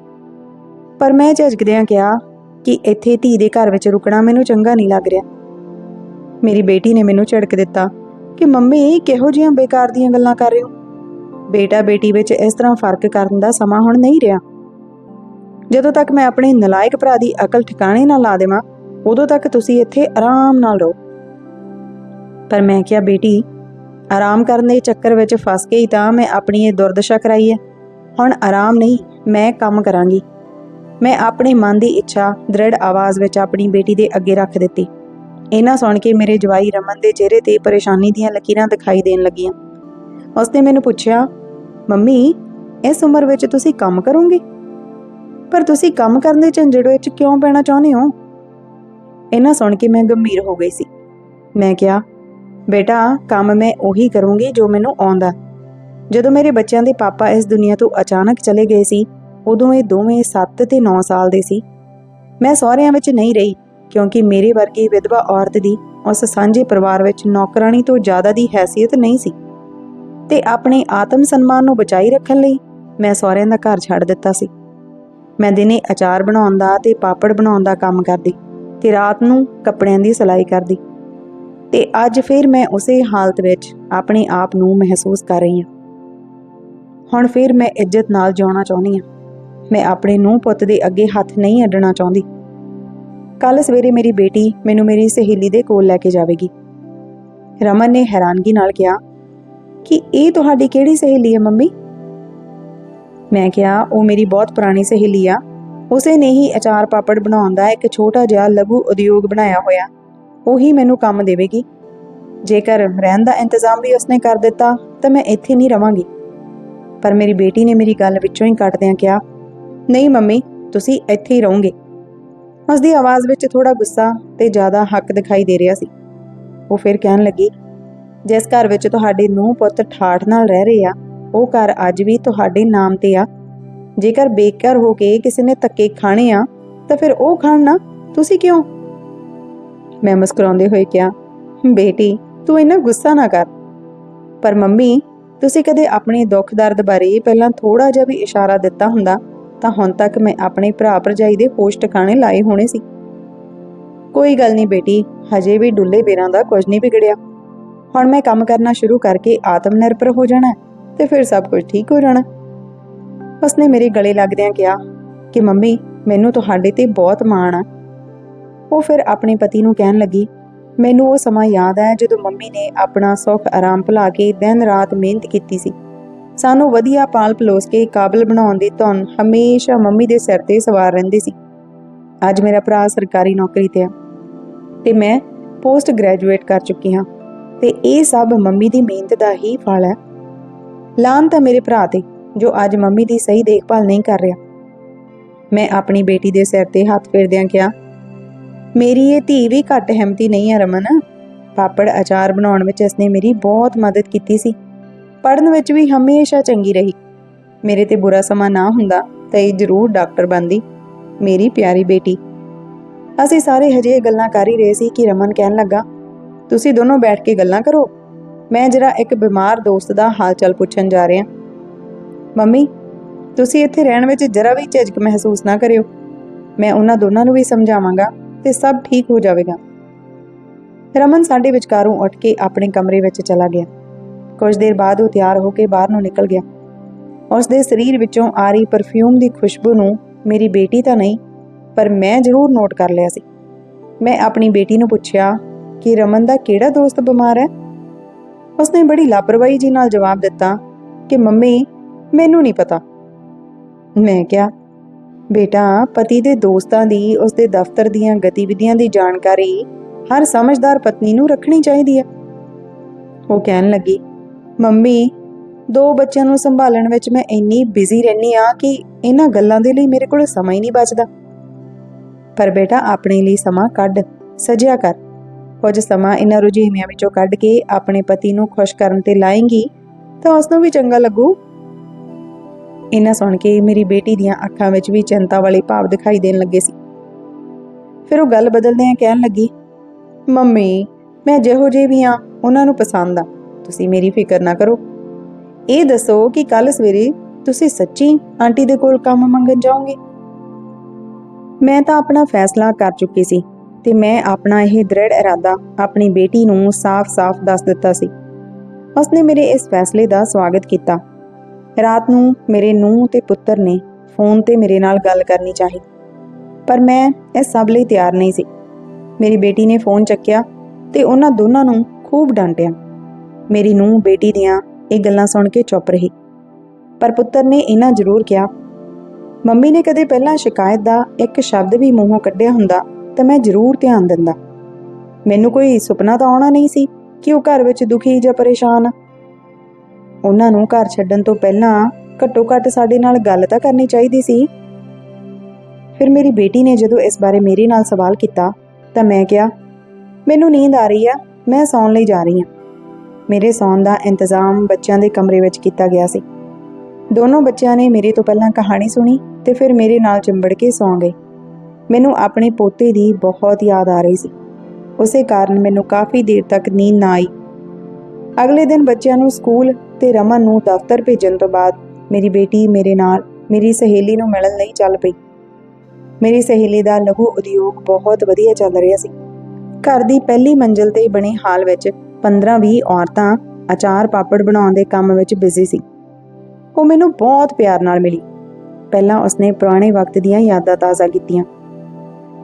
S1: ਪਰ ਮੈਂ ਝਿਜਕਦਿਆਂ ਕਿਹਾ ਕਿ ਇੱਥੇ ਧੀ ਦੇ ਘਰ ਵਿੱਚ ਰੁਕਣਾ ਮੈਨੂੰ ਚੰਗਾ ਨਹੀਂ ਲੱਗ ਰਿਹਾ। ਮੇਰੀ ਬੇਟੀ ਨੇ ਮੈਨੂੰ ਝਿੜਕ ਦਿੱਤਾ ਕਿ ਮੰਮੀ, ਕਿਹੋ ਜਿਹੀਆਂ ਬੇਕਾਰ ਦੀਆਂ ਗੱਲਾਂ ਕਰ ਰਹੇ ਹੋ? ਬੇਟਾ ਬੇਟੀ ਵਿੱਚ ਇਸ ਤਰ੍ਹਾਂ ਫ਼ਰਕ ਕਰਨ ਦਾ ਸਮਾਂ ਹੁਣ ਨਹੀਂ ਰਿਹਾ। ਜਦੋਂ ਤੱਕ ਮੈਂ ਆਪਣੇ ਨਲਾਇਕ ਭਰਾ ਦੀ ਅਕਲ ਠਿਕਾਣੇ ਨਾ ਲਾ ਦੇਵਾਂ, ਉਦੋਂ ਤੱਕ ਤੁਸੀਂ ਇੱਥੇ ਆਰਾਮ ਨਾਲ ਰਹੋ। ਪਰ ਮੈਂ ਕਿਹਾ, ਬੇਟੀ, ਆਰਾਮ ਕਰਨ ਦੇ ਚੱਕਰ ਵਿੱਚ ਫਸ ਗਈ ਤਾਂ ਮੈਂ ਆਪਣੀ ਇਹ ਦੁਰਦਸ਼ਾ ਕਰਾਈ ਹੈ। ਹੁਣ ਆਰਾਮ ਨਹੀਂ, ਮੈਂ ਕੰਮ ਕਰਾਂਗੀ। ਮੈਂ ਆਪਣੇ ਮਨ ਦੀ ਇੱਛਾ, ਦ੍ਰਿੜ ਆਵਾਜ਼ ਵਿੱਚ ਆਪਣੀ ਬੇਟੀ ਦੇ ਅੱਗੇ ਰੱਖ ਦਿੱਤੀ। ਇਹਨਾਂ ਸੁਣ ਕੇ ਮੇਰੇ ਜਵਾਈ ਰਮਨ ਦੇ ਚਿਹਰੇ ਤੇ ਪਰੇਸ਼ਾਨੀ ਦੀਆਂ ਲਕੀਰਾਂ ਦਿਖਾਈ ਦੇਣ ਲੱਗੀਆਂ। ਉਸਨੇ ਮੈਨੂੰ ਪੁੱਛਿਆ, ਮੰਮੀ, ਇਸ ਉਮਰ ਵਿੱਚ ਤੁਸੀਂ ਕੰਮ ਕਰੋਗੇ? ਪਰ ਤੁਸੀਂ ਕੰਮ ਕਰਨ ਦੇ ਝੰਜੜ ਵਿੱਚ ਕਿਉਂ ਪੈਣਾ ਚਾਹੁੰਦੇ ਹੋ? ਇਹਨਾਂ ਸੁਣ ਕੇ ਮੈਂ ਗੰਭੀਰ ਹੋ ਗਈ ਸੀ। ਮੈਂ ਕਿਹਾ, ਬੇਟਾ, ਕੰਮ ਮੈਂ ਉਹੀ ਕਰੂੰਗੀ ਜੋ ਮੈਨੂੰ ਆਉਂਦਾ। ਜਦੋਂ ਮੇਰੇ ਬੱਚਿਆਂ ਦੇ ਪਾਪਾ ਇਸ ਦੁਨੀਆ ਤੋਂ ਅਚਾਨਕ ਚਲੇ ਗਏ ਸੀ ਉਦੋਂ ਇਹ ਦੋਵੇਂ 7 ਤੇ 9 ਸਾਲ ਦੇ ਸੀ। ਮੈਂ ਸਹੁਰਿਆਂ ਵਿੱਚ ਨਹੀਂ ਰਹੀ, ਕਿਉਂਕਿ ਮੇਰੇ ਵਰਗੀ ਵਿਧਵਾ ਔਰਤ ਦੀ ਉਸ ਸਾਂਝੇ ਪਰਿਵਾਰ ਵਿੱਚ ਨੌਕਰਾਨੀ ਤੋਂ ਜ਼ਿਆਦਾ ਦੀ ਹੈਸੀਅਤ ਨਹੀਂ ਸੀ। ਤੇ ਆਪਣੇ ਆਤਮ ਸਨਮਾਨ ਨੂੰ ਬਚਾਈ ਰੱਖਣ ਲਈ ਮੈਂ ਸਹੁਰਿਆਂ ਦਾ ਘਰ ਛੱਡ ਦਿੱਤਾ ਸੀ। ਮੈਂ ਦਿਨੇ ਅਚਾਰ ਬਣਾਉਣ ਦਾ ਤੇ ਪਾਪੜ ਬਣਾਉਣ ਦਾ ਕੰਮ ਕਰਦੀ ਤੇ ਰਾਤ ਨੂੰ ਕੱਪੜਿਆਂ ਦੀ ਸਿਲਾਈ ਕਰਦੀ। ਤੇ ਅੱਜ ਫਿਰ ਮੈਂ ਉਸੇ ਹਾਲਤ ਵਿੱਚ ਆਪਣੇ ਆਪ ਨੂੰ ਮਹਿਸੂਸ ਕਰ ਰਹੀ ਹਾਂ। ਹੁਣ ਫਿਰ ਮੈਂ ਇੱਜ਼ਤ ਨਾਲ ਜਿਉਣਾ ਚਾਹੁੰਦੀ ਹਾਂ। ਮੈਂ ਆਪਣੇ ਨੂੰਹ ਪੁੱਤ ਦੇ ਅੱਗੇ ਹੱਥ ਨਹੀਂ ਅੱਡਣਾ ਚਾਹੁੰਦੀ। ਕੱਲ ਸਵੇਰੇ ਮੇਰੀ ਬੇਟੀ ਮੈਨੂੰ ਮੇਰੀ ਸਹੇਲੀ ਦੇ ਕੋਲ ਲੈ ਕੇ ਜਾਵੇਗੀ। ਰਮਨ ਨੇ ਹੈਰਾਨਗੀ ਨਾਲ ਕਿਹਾ, ਕਿ ਇਹ ਤੁਹਾਡੀ ਕਿਹੜੀ ਸਹੇਲੀ ਹੈ ਮੰਮੀ? ਮੈਂ ਕਿਹਾ, ਉਹ ਮੇਰੀ ਬਹੁਤ ਪੁਰਾਣੀ ਸਹੇਲੀ ਆ। ਉਸੇ ਨੇ ਹੀ ਅਚਾਰ ਪਾਪੜ ਬਣਾਉਣ ਦਾ ਇੱਕ ਛੋਟਾ ਜਿਹਾ ਲਘੂ ਉਦਯੋਗ ਬਣਾਇਆ ਹੋਇਆ। ਉਹੀ ਮੈਨੂੰ ਕੰਮ ਦੇਵੇਗੀ। ਜੇਕਰ ਰਹਿਣ ਦਾ ਇੰਤਜ਼ਾਮ ਵੀ ਉਸਨੇ ਕਰ ਦਿੱਤਾ, ਤਾਂ ਮੈਂ ਇੱਥੇ ਨਹੀਂ ਰਵਾਂਗੀ। ਪਰ ਮੇਰੀ ਬੇਟੀ ਨੇ ਮੇਰੀ ਗੱਲ ਵਿੱਚੋਂ ਹੀ ਕੱਟਦਿਆਂ ਕਿਹਾ ਨਹੀਂ ਮੰਮੀ, ਤੁਸੀਂ ਇੱਥੇ ਹੀ ਰਹੋਗੇ। ਉਸ ਦੀ ਆਵਾਜ਼ ਵਿੱਚ ਥੋੜਾ ਗੁੱਸਾ ਤੇ ਜ਼ਿਆਦਾ ਹੱਕ ਦਿਖਾਈ ਦੇ ਰਿਹਾ ਸੀ। ਉਹ ਫਿਰ ਕਹਿਣ ਲੱਗੀ, ਜਿਸ ਘਰ ਵਿੱਚ ਤੁਹਾਡੇ ਨੂੰਹ ਪੁੱਤ ਠਾਠ ਨਾਲ ਰਹਿ ਰਹੇ ਆ, ਉਹ ਘਰ ਅੱਜ ਵੀ ਤੁਹਾਡੇ ਨਾਮ ਤੇ ਆ। ਜੇਕਰ ਬੇਕਾਰ ਹੋ ਕੇ ਕਿਸੇ ਨੇ ਧੱਕੇ ਖਾਣੇ ਆ, ਤਾਂ ਫਿਰ ਉਹ ਖਾਣ ਨਾ, ਤੁਸੀਂ ਕਿਉਂ? ਮੈਂ ਮੁਸਕਰਾਉਂਦੇ ਹੋਏ ਕਿਹਾ, ਬੇਟੀ, ਤੂੰ ਇਹਨਾਂ ਗੁੱਸਾ ਨਾ ਕਰ। ਪਰ ਮੰਮੀ, ਤੁਸੀਂ ਕਦੇ ਆਪਣੇ ਦੁੱਖ ਦਰਦ ਬਾਰੇ ਪਹਿਲਾਂ ਥੋੜਾ ਜਿਹਾ ਵੀ ਇਸ਼ਾਰਾ ਦਿੱਤਾ ਹੁੰਦਾ ਤਾਂ ਹੁਣ ਤੱਕ ਮੈਂ ਆਪਣੇ ਭਰਾ ਭਰਜਾਈ ਦੇ ਹੋਸ਼ ਟਿਕਾਣੇ ਲਾਏ ਹੋਣੇ ਸੀ। ਕੋਈ ਗੱਲ ਨਹੀਂ ਬੇਟੀ, ਹਜੇ ਵੀ ਡੁੱਲੇ ਬੇਰਾਂ ਦਾ ਕੁਝ ਨਹੀਂ ਵਿਗੜਿਆ। ਹੁਣ ਮੈਂ ਕੰਮ ਕਰਨਾ ਸ਼ੁਰੂ ਕਰਕੇ ਆਤਮ ਨਿਰਭਰ ਹੋ ਜਾਣਾ ਤੇ ਫਿਰ ਸਭ ਕੁਝ ਠੀਕ ਹੋ ਜਾਣਾ। ਉਸਨੇ ਮੇਰੇ ਗਲੇ ਲੱਗਦਿਆਂ ਕਿਹਾ ਕਿ ਮੰਮੀ, ਮੈਨੂੰ ਤੁਹਾਡੇ ਤੇ ਬਹੁਤ ਮਾਣ ਆ। ਉਹ ਫਿਰ ਆਪਣੇ ਪਤੀ ਨੂੰ ਕਹਿਣ ਲੱਗੀ, ਮੈਨੂੰ ਉਹ ਸਮਾਂ ਯਾਦ ਆਇਆ ਜਦੋਂ ਮੰਮੀ ਨੇ ਆਪਣਾ ਸੁੱਖ ਆਰਾਮ ਭੁਲਾ ਕੇ ਦਿਨ ਰਾਤ ਮਿਹਨਤ ਕੀਤੀ ਸੀ। ਸਾਨੂੰ ਵਧੀਆ ਪਾਲ ਪਲੋਸ ਕੇ ਕਾਬਲ ਬਣਾਉਣ ਦੀ ਧੁਨ ਹਮੇਸ਼ਾ ਮੰਮੀ ਦੇ ਸਿਰ ਤੇ ਸਵਾਰ ਰਹਿੰਦੀ ਸੀ। ਅੱਜ ਮੇਰਾ ਭਰਾ ਸਰਕਾਰੀ ਨੌਕਰੀ ਤੇ ਆ ਤੇ ਮੈਂ ਪੋਸਟ ਗ੍ਰੈਜੂਏਟ ਕਰ ਚੁੱਕੀ ਹਾਂ ਤੇ ਇਹ ਸਭ ਮੰਮੀ ਦੀ ਮਿਹਨਤ ਦਾ ਹੀ ਫਲ ਹੈ। ਲਾਨ ਤਾਂ ਮੇਰੇ ਭਰਾ ਤੇ, ਜੋ ਅੱਜ ਮੰਮੀ ਦੀ ਸਹੀ ਦੇਖਭਾਲ ਨਹੀਂ ਕਰ ਰਿਹਾ। ਮੈਂ ਆਪਣੀ ਬੇਟੀ ਦੇ ਸਿਰ ਤੇ ਹੱਥ ਫੇਰਦਿਆਂ ਕਿਹਾ, ਮੇਰੀ ਇਹ ਧੀ ਵੀ ਘੱਟ ਹਿੰਮਤੀ ਨਹੀਂ ਹੈ ਰਮਨ। ਪਾਪੜ ਅਚਾਰ ਬਣਾਉਣ ਵਿੱਚ ਇਸਨੇ ਮੇਰੀ ਬਹੁਤ ਮਦਦ ਕੀਤੀ ਸੀ। ਪੜਨ ਵਿੱਚ ਵੀ ਹਮੇਸ਼ਾ ਚੰਗੀ ਰਹੀ। ਮੇਰੇ ਤੇ ਬੁਰਾ ਸਮਾਂ ਨਾ ਹੁੰਦਾ, ਤਾਂ ਇਹ ਜ਼ਰੂਰ ਡਾਕਟਰ ਬਣਦੀ, ਮੇਰੀ ਪਿਆਰੀ ਬੇਟੀ। ਅਸੀਂ ਸਾਰੇ ਹਜੇ ਇਹ ਗੱਲਾਂ ਕਰ ਹੀ ਰਹੇ ਸੀ ਕਿ ਰਮਨ ਕਹਿਣ ਲੱਗਾ, ਤੁਸੀਂ ਦੋਨੋਂ ਬੈਠ ਕੇ ਗੱਲਾਂ ਕਰੋ। ਮੈਂ ਜਰਾ ਇੱਕ ਬਿਮਾਰ ਦੋਸਤ ਦਾ ਹਾਲ ਚਾਲ ਪੁੱਛਣ ਜਾ ਰਿਹਾ। ਮੰਮੀ, ਤੁਸੀਂ ਇੱਥੇ ਰਹਿਣ ਵਿੱਚ ਜਰਾ ਵੀ ਝਿਜਕ ਮਹਿਸੂਸ ਨਾ ਕਰਿਓ। ਮੈਂ ਉਹਨਾਂ ਦੋਨਾਂ ਨੂੰ ਵੀ ਸਮਝਾਵਾਂਗਾ ਤੇ ਸਭ ਠੀਕ ਹੋ ਜਾਵੇਗਾ। ਰਮਨ ਸਾਡੇ ਵਿਚਕਾਰੋਂ ਉੱਠ ਕੇ ਆਪਣੇ ਕਮਰੇ ਵਿੱਚ ਚਲਾ ਗਿਆ। ਕੁਝ ਦੇਰ ਬਾਅਦ ਉਹ ਤਿਆਰ ਹੋ ਕੇ ਬਾਹਰ ਨੂੰ ਨਿਕਲ ਗਿਆ। ਉਸ ਦੇ ਸਰੀਰ ਵਿੱਚੋਂ ਆ ਰਹੀ ਪਰਫਿਊਮ ਦੀ ਖੁਸ਼ਬੂ ਨੂੰ, ਮੇਰੀ ਬੇਟੀ ਤਾਂ ਨਹੀਂ, ਪਰ ਮੈਂ ਜ਼ਰੂਰ ਨੋਟ ਕਰ ਲਿਆ ਸੀ। ਮੈਂ ਆਪਣੀ ਬੇਟੀ ਨੂੰ ਪੁੱਛਿਆ ਕਿ ਰਮਨ ਦਾ ਕਿਹੜਾ ਦੋਸਤ ਬਿਮਾਰ ਹੈ? ਉਸਨੇ ਬੜੀ ਲਾਪਰਵਾਹੀ ਜੀ ਨਾਲ ਜਵਾਬ ਦਿੱਤਾ ਕਿ, ਮੰਮੀ, ਮੈਨੂੰ ਨਹੀਂ ਪਤਾ। ਮੈਂ ਕਿਹਾ, ਬੇਟਾ, ਪਤੀ ਦੇ ਦੋਸਤਾਂ ਦੀ ਉਸਦੇ ਦਫ਼ਤਰ ਦੀਆਂ ਗਤੀਵਿਧੀਆਂ ਦੀ ਜਾਣਕਾਰੀ ਹਰ ਸਮਝਦਾਰ ਪਤਨੀ ਨੂੰ ਰੱਖਣੀ ਚਾਹੀਦੀ ਹੈ। ਉਹ ਕਹਿਣ ਲੱਗੀ ਮੰਮੀ, ਦੋ ਬੱਚਿਆਂ ਨੂੰ ਸੰਭਾਲਣ ਵਿੱਚ ਮੈਂ ਇੰਨੀ ਬਿਜ਼ੀ ਰਹਿੰਦੀ ਆ ਕਿ ਇਹਨਾਂ ਗੱਲਾਂ ਦੇ ਲਈ ਮੇਰੇ ਕੋਲ ਸਮਾਂ ਹੀ ਨਹੀਂ ਬਚਦਾ। ਪਰ ਬੇਟਾ, ਆਪਣੇ ਲਈ ਸਮਾਂ ਕੱਢ, ਸਜਿਆ ਕਰ। ਕੁਝ ਸਮਾਂ ਇਹਨਾਂ ਰੁਝੇਵਿਆਂ ਵਿੱਚੋਂ ਕੱਢ ਕੇ ਆਪਣੇ ਪਤੀ ਨੂੰ ਖੁਸ਼ ਕਰਨ ਤੇ ਲਾਏਂਗੀ, ਤਾਂ ਉਸ ਨੂੰ ਵੀ ਚੰਗਾ ਲੱਗੂ। ਇਹਨਾਂ ਸੁਣ ਕੇ ਮੇਰੀ ਬੇਟੀ ਦੀਆਂ ਅੱਖਾਂ ਵਿੱਚ ਵੀ ਚਿੰਤਾ ਵਾਲੇ ਭਾਵ ਦਿਖਾਈ ਦੇਣ ਲੱਗੇ ਸੀ। ਫਿਰ ਉਹ ਗੱਲ ਬਦਲਦਿਆਂ ਕਹਿਣ ਲੱਗੀ, ਮੰਮੀ, ਮੈਂ ਜਿਹੋ ਜਿਹੇ ਵੀ ਆ ਉਹਨਾਂ ਨੂੰ ਪਸੰਦ ਆ। ਤੁਸੀਂ ਮੇਰੀ ਫਿਕਰ ਨਾ ਕਰੋ। ਇਹ ਦੱਸੋ ਕਿ ਕੱਲ ਸਵੇਰੇ ਤੁਸੀਂ ਸੱਚੀ ਆਂਟੀ ਦੇ ਕੋਲ ਕੰਮ ਮੰਗਣ ਜਾਓਗੇ? ਮੈਂ ਤਾਂ ਆਪਣਾ ਫੈਸਲਾ ਕਰ ਚੁੱਕੀ ਸੀ ਤੇ ਮੈਂ ਆਪਣਾ ਇਹ ਦ੍ਰਿੜ ਇਰਾਦਾ ਆਪਣੀ ਬੇਟੀ ਨੂੰ ਸਾਫ਼-ਸਾਫ਼ ਦੱਸ ਦਿੱਤਾ ਸੀ। ਉਸਨੇ ਮੇਰੇ ਇਸ ਫੈਸਲੇ ਦਾ ਸਵਾਗਤ ਕੀਤਾ। ਰਾਤ ਨੂੰ ਮੇਰੇ ਨੂੰਹ ਤੇ ਪੁੱਤਰ ਨੇ ਫੋਨ ਤੇ ਮੇਰੇ ਨਾਲ ਗੱਲ ਕਰਨੀ ਚਾਹੀ, ਪਰ ਮੈਂ ਇਸ ਸਭ ਲਈ ਤਿਆਰ ਨਹੀਂ ਸੀ। ਮੇਰੀ ਬੇਟੀ ਨੇ ਫੋਨ ਚੱਕਿਆ ਤੇ ਉਹਨਾਂ ਦੋਨਾਂ ਨੂੰ ਖੂਬ ਡਾਂਟਿਆ। ਮੇਰੀ ਨੂੰਹ ਬੇਟੀ ਦੀਆਂ ਇਹ ਗੱਲਾਂ ਸੁਣ ਕੇ ਚੁੱਪ ਰਹੀ। ਪਰ ਪੁੱਤਰ ਨੇ ਇਹਨਾਂ ਜ਼ਰੂਰ ਕਿਹਾ, ਮੰਮੀ ਨੇ ਕਦੇ ਪਹਿਲਾਂ ਸ਼ਿਕਾਇਤ ਦਾ ਇੱਕ ਸ਼ਬਦ ਵੀ ਮੂੰਹੋਂ ਕੱਢਿਆ ਹੁੰਦਾ ਤਾਂ ਮੈਂ ਜ਼ਰੂਰ ਧਿਆਨ ਦਿੰਦਾ। ਮੈਨੂੰ ਕੋਈ ਸੁਪਨਾ ਤਾਂ ਆਉਣਾ ਨਹੀਂ ਸੀ ਕਿ ਉਹ ਘਰ ਵਿੱਚ ਦੁਖੀ ਜਾਂ ਪਰੇਸ਼ਾਨ। ਉਹਨਾਂ ਨੂੰ ਘਰ ਛੱਡਣ ਤੋਂ ਪਹਿਲਾਂ ਘੱਟੋ ਘੱਟ ਸਾਡੇ ਨਾਲ ਗੱਲ ਤਾਂ ਕਰਨੀ ਚਾਹੀਦੀ ਸੀ। ਫਿਰ ਮੇਰੀ ਬੇਟੀ ਨੇ ਜਦੋਂ ਇਸ ਬਾਰੇ ਮੇਰੇ ਨਾਲ ਸਵਾਲ ਕੀਤਾ ਤਾਂ ਮੈਂ ਕਿਹਾ, ਮੈਨੂੰ ਨੀਂਦ ਆ ਰਹੀ ਆ, ਮੈਂ ਸੌਣ ਲਈ ਜਾ ਰਹੀ ਹਾਂ। ਮੇਰੇ ਸੌਣ ਦਾ ਇੰਤਜ਼ਾਮ ਬੱਚਿਆਂ ਦੇ ਕਮਰੇ ਵਿੱਚ ਕੀਤਾ ਗਿਆ ਸੀ। ਦੋਨੋਂ ਬੱਚਿਆਂ ਨੇ ਮੇਰੇ ਤੋਂ ਪਹਿਲਾਂ ਕਹਾਣੀ ਸੁਣੀ ਤੇ ਫਿਰ ਮੇਰੇ ਨਾਲ ਚਿੰਬੜ ਕੇ ਸੌਂ ਗਏ। ਮੈਨੂੰ ਆਪਣੇ ਪੋਤੇ ਦੀ ਬਹੁਤ ਯਾਦ ਆ ਰਹੀ ਸੀ। ਉਸੇ ਕਾਰਨ ਮੈਨੂੰ ਕਾਫੀ ਦੇਰ ਤੱਕ ਨੀਂਦ ਨਾ ਆਈ। ਅਗਲੇ ਦਿਨ ਬੱਚਿਆਂ ਨੂੰ ਸਕੂਲ ਤੇ ਰਮਨ ਨੂੰ ਦਫ਼ਤਰ ਭੇਜਣ ਤੋਂ ਬਾਅਦ ਮੇਰੀ ਬੇਟੀ ਮੇਰੇ ਨਾਲ ਮੇਰੀ ਸਹੇਲੀ ਨੂੰ ਮਿਲਣ ਲਈ ਚੱਲ ਪਈ। ਮੇਰੀ ਸਹੇਲੀ ਦਾ ਲਘੂ ਉਦਯੋਗ ਬਹੁਤ ਵਧੀਆ ਚੱਲ ਰਿਹਾ ਸੀ। ਘਰ ਦੀ ਪਹਿਲੀ ਮੰਜ਼ਲ ਤੇ ਬਣੇ ਹਾਲ ਵਿੱਚ 15-20 ਔਰਤਾਂ ਅਚਾਰ ਪਾਪੜ ਬਣਾਉਣ ਦੇ ਕੰਮ ਵਿੱਚ ਬਿਜ਼ੀ ਸੀ। ਉਹ ਮੈਨੂੰ ਬਹੁਤ ਪਿਆਰ ਨਾਲ ਮਿਲੀ। ਪਹਿਲਾਂ ਉਸਨੇ ਪੁਰਾਣੇ ਵਕਤ ਦੀਆਂ ਯਾਦਾਂ ਤਾਜ਼ਾ ਕੀਤੀਆਂ।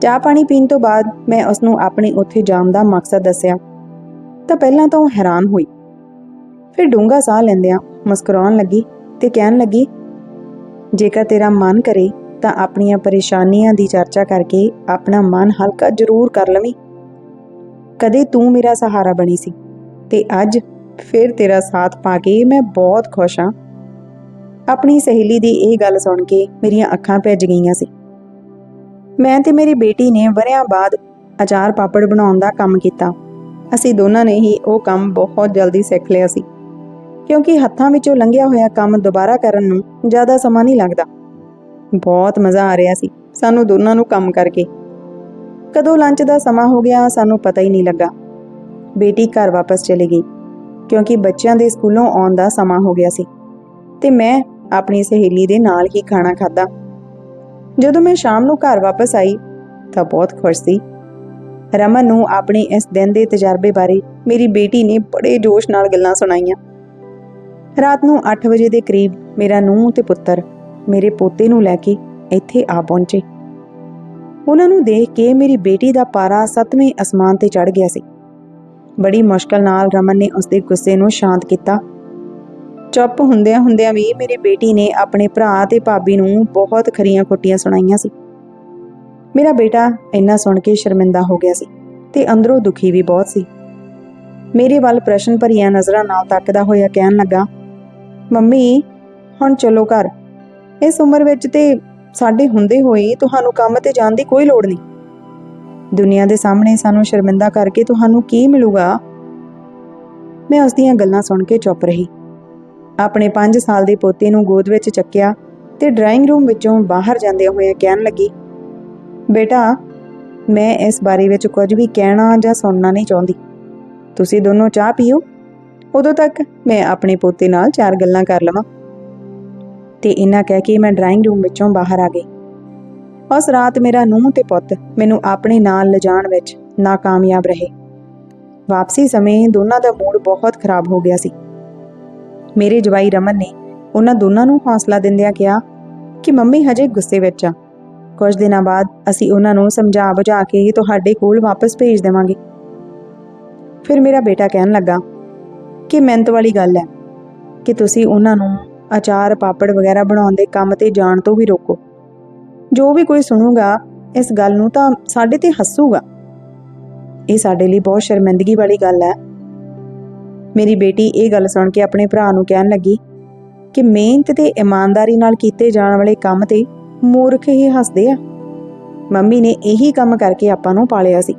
S1: ਚਾਹ ਪਾਣੀ ਪੀਣ ਤੋਂ ਬਾਅਦ ਮੈਂ ਉਸ ਨੂੰ ਆਪਣੇ ਉੱਥੇ ਜਾਣ ਦਾ ਮਕਸਦ ਦੱਸਿਆ। ਤਾਂ ਪਹਿਲਾਂ ਤਾਂ ਉਹ ਹੈਰਾਨ ਹੋਈ। ਫਿਰ ਡੂੰਘਾ ਸਾਹ ਲੈਂਦਿਆਂ ਮੁਸਕਰਾਉਣ ਲੱਗੀ ਤੇ ਕਹਿਣ ਲੱਗੀ, ਜੇਕਰ ਤੇਰਾ ਮਨ ਕਰੇ ਤਾਂ ਆਪਣੀਆਂ ਪਰੇਸ਼ਾਨੀਆਂ ਦੀ ਚਰਚਾ ਕਰਕੇ ਆਪਣਾ ਮਨ ਹਲਕਾ ਜ਼ਰੂਰ ਕਰ ਲਵੀਂ। ਕਦੇ ਤੂੰ ਮੇਰਾ ਸਹਾਰਾ ਬਣੀ ਸੀ। ਤੇ ਅੱਜ ਫਿਰ ਤੇਰਾ ਸਾਥ ਪਾ ਕੇ ਮੈਂ ਬਹੁਤ ਖੁਸ਼ ਹਾਂ। ਆਪਣੀ ਸਹੇਲੀ ਦੀ ਇਹ ਗੱਲ ਸੁਣ ਕੇ ਮੇਰੀਆਂ ਅੱਖਾਂ ਭਿੱਜ ਗਈਆਂ ਸੀ। ਮੈਂ ਤੇ ਮੇਰੀ ਬੇਟੀ ਨੇ ਵਰਿਆਂ ਬਾਅਦ ਅਚਾਰ ਪਾਪੜ ਬਣਾਉਣ ਦਾ ਕੰਮ ਕੀਤਾ। ਅਸੀਂ ਦੋਨਾਂ ਨੇ ਹੀ ਉਹ ਕੰਮ ਬਹੁਤ ਜਲਦੀ ਸਿੱਖ ਲਿਆ ਸੀ। ਕਿਉਂਕਿ ਹੱਥਾਂ ਵਿੱਚੋਂ ਲੰਘਿਆ ਹੋਇਆ ਕੰਮ ਦੁਬਾਰਾ ਕਰਨ ਨੂੰ ਜ਼ਿਆਦਾ ਸਮਾਂ ਨਹੀਂ ਲੱਗਦਾ। ਬਹੁਤ ਮਜ਼ਾ ਆ ਰਿਹਾ ਸੀ ਸਾਨੂੰ ਦੋਨਾਂ ਨੂੰ ਕੰਮ ਕਰਕੇ। ਕਦੋਂ ਲੰਚ ਦਾ ਸਮਾਂ ਹੋ ਗਿਆ ਸਾਨੂੰ ਪਤਾ ਹੀ ਨਹੀਂ ਲੱਗਾ। ਬੇਟੀ ਘਰ ਵਾਪਸ ਚਲੀ ਗਈ, ਕਿਉਂਕਿ ਬੱਚਿਆਂ ਦੇ ਸਕੂਲੋਂ ਆਉਣ ਦਾ ਸਮਾਂ ਹੋ ਗਿਆ ਸੀ ਤੇ ਮੈਂ ਆਪਣੀ ਸਹੇਲੀ ਦੇ ਨਾਲ ਹੀ ਖਾਣਾ ਖਾਦਾ ਜਦੋਂ ਮੈਂ ਸ਼ਾਮ ਨੂੰ ਘਰ ਵਾਪਸ ਆਈ ਤਾਂ ਬਹੁਤ ਖੁਸ਼ ਸੀ। ਰਮਨ ਨੂੰ ਆਪਣੇ ਇਸ ਦਿਨ ਦੇ ਤਜਰਬੇ ਬਾਰੇ ਮੇਰੀ ਬੇਟੀ ਨੇ ਬੜੇ ਜੋਸ਼ ਨਾਲ ਗੱਲਾਂ ਸੁਣਾਈਆਂ। ਰਾਤ ਨੂੰ 8 ਵਜੇ ਦੇ ਕਰੀਬ ਮੇਰਾ ਨੂੰਹ ਤੇ ਪੁੱਤਰ ਮੇਰੇ ਪੋਤੇ ਨੂੰ ਲੈ ਕੇ ਇੱਥੇ ਆ ਪਹੁੰਚੇ। ਉਹਨਾਂ ਨੂੰ ਦੇਖ ਕੇ ਮੇਰੀ ਬੇਟੀ ਦਾ ਪਾਰਾ ਸੱਤਵੇਂ ਅਸਮਾਨ ਤੇ ਚੜ ਗਿਆ ਸੀ। ਬੜੀ ਮੁਸ਼ਕਲ ਨਾਲ ਰਮਨ ਨੇ ਉਸਦੇ ਗੁੱਸੇ ਨੂੰ ਸ਼ਾਂਤ ਕੀਤਾ। ਚੁੱਪ ਹੁੰਦਿਆਂ ਹੁੰਦਿਆਂ ਵੀ ਮੇਰੀ ਬੇਟੀ ਨੇ ਆਪਣੇ ਭਰਾ ਤੇ ਭਾਬੀ ਨੂੰ ਬਹੁਤ ਖਰੀਆਂ ਖੁੱਟੀਆਂ ਸੁਣਾਈਆਂ ਸੀ। ਮੇਰਾ ਬੇਟਾ ਇੰਨਾ ਸੁਣ ਕੇ ਸ਼ਰਮਿੰਦਾ ਹੋ ਗਿਆ ਸੀ ਤੇ ਅੰਦਰੋਂ ਦੁਖੀ ਵੀ ਬਹੁਤ ਸੀ। ਮੇਰੇ ਵੱਲ ਪ੍ਰਸ਼ਨ ਭਰੀਆਂ ਨਜ਼ਰਾਂ ਨਾਲ ਤੱਕਦਾ ਹੋਇਆ ਕਹਿਣ ਲੱਗਾ, ਮੰਮੀ, ਹੁਣ ਚਲੋ ਘਰ। ਇਸ ਉਮਰ ਵਿੱਚ ਤੇ ਸਾਡੇ ਹੁੰਦੇ ਹੋਏ ਤੁਹਾਨੂੰ ਕੰਮ ਤੇ ਜਾਣ ਦੀ ਕੋਈ ਲੋੜ ਨਹੀਂ। ਦੁਨੀਆ ਦੇ ਸਾਹਮਣੇ ਸਾਨੂੰ ਸ਼ਰਮਿੰਦਾ ਕਰਕੇ ਤੁਹਾਨੂੰ ਕੀ ਮਿਲੂਗਾ? ਮੈਂ ਉਸ ਦੀਆਂ ਗੱਲਾਂ ਸੁਣ ਕੇ ਚੁੱਪ ਰਹੀ। ਆਪਣੇ 5 ਸਾਲ ਦੇ ਪੋਤੇ ਨੂੰ ਗੋਦ ਵਿੱਚ ਚੱਕਿਆ ਤੇ ਡਰਾਇੰਗ ਰੂਮ ਵਿੱਚੋਂ ਬਾਹਰ ਜਾਂਦੇ ਹੋਏ ਕਹਿਣ ਲੱਗੀ, ਬੇਟਾ, ਮੈਂ ਇਸ ਬਾਰੇ ਵਿੱਚ ਕੁਝ ਵੀ ਕਹਿਣਾ ਜਾਂ ਸੁਣਨਾ ਨਹੀਂ ਚਾਹੁੰਦੀ। ਤੁਸੀਂ ਦੋਨੋਂ ਚਾਹ ਪੀਓ। ਉਦੋਂ ਤੱਕ ਮੈਂ ਆਪਣੇ ਪੋਤੇ ਨਾਲ ਚਾਰ ਗੱਲਾਂ ਕਰ ਲਵਾਂ। ਤੇ ਇਹਨਾਂ ਕਹਿ ਕੇ ਮੈਂ ਡਰਾਇੰਗ ਰੂਮ ਵਿੱਚੋਂ ਬਾਹਰ ਆ ਗਈ। ਉਸ ਰਾਤ ਮੇਰਾ ਨੂੰਹ ਤੇ ਪੁੱਤ ਮੈਨੂੰ ਆਪਣੇ ਨਾਲ ਲਿਜਾਣ ਵਿੱਚ ਨਾਕਾਮਯਾਬ ਰਹੇ। ਵਾਪਸੀ ਸਮੇਂ ਦੋਨਾਂ ਦਾ ਮੂਡ ਬਹੁਤ ਖਰਾਬ ਹੋ ਗਿਆ ਸੀ। ਮੇਰੇ ਜਵਾਈ ਰਮਨ ਨੇ ਉਹਨਾਂ ਦੋਨਾਂ ਨੂੰ ਹੌਸਲਾ ਦਿੰਦਿਆਂ ਕਿਹਾ ਕਿ ਮੰਮੀ ਹਜੇ ਗੁੱਸੇ ਵਿੱਚ ਆ। ਕੁਝ ਦਿਨਾਂ ਬਾਅਦ ਅਸੀਂ ਉਹਨਾਂ ਨੂੰ ਸਮਝਾ ਬੁਝਾ ਕੇ ਤੁਹਾਡੇ ਕੋਲ ਵਾਪਸ ਭੇਜ ਦੇਵਾਂਗੇ। ਫਿਰ ਮੇਰਾ ਬੇਟਾ ਕਹਿਣ ਲੱਗਾ ਕਿ ਮਿਹਨਤ ਵਾਲੀ ਗੱਲ ਹੈ ਕਿ ਤੁਸੀਂ ਉਹਨਾਂ ਨੂੰ ਅਚਾਰ ਪਾਪੜ ਵਗੈਰਾ ਬਣਾਉਣ ਦੇ ਕੰਮ ਤੇ ਜਾਣ ਤੋਂ ਵੀ ਰੋਕੋ। ਜੋ ਵੀ ਕੋਈ ਸੁਣੂਗਾ ਇਸ ਗੱਲ ਨੂੰ ਤਾਂ ਸਾਡੇ ਤੇ ਹੱਸੂਗਾ। ਇਹ ਸਾਡੇ ਲਈ ਬਹੁਤ ਸ਼ਰਮਿੰਦਗੀ ਵਾਲੀ ਗੱਲ ਹੈ। ਮੇਰੀ ਬੇਟੀ ਇਹ ਗੱਲ ਸੁਣ ਕੇ ਆਪਣੇ ਭਰਾ ਨੂੰ ਕਹਿਣ ਲੱਗੀ ਕਿ ਮਿਹਨਤ ਤੇ ਇਮਾਨਦਾਰੀ ਨਾਲ ਕੀਤੇ ਜਾਣ ਵਾਲੇ ਕੰਮ ਤੇ ਮੂਰਖ ਹੀ ਹੱਸਦੇ ਆ। ਮੰਮੀ ਨੇ ਇਹੀ ਕੰਮ ਕਰਕੇ ਆਪਾਂ ਨੂੰ ਪਾਲਿਆ ਸੀ।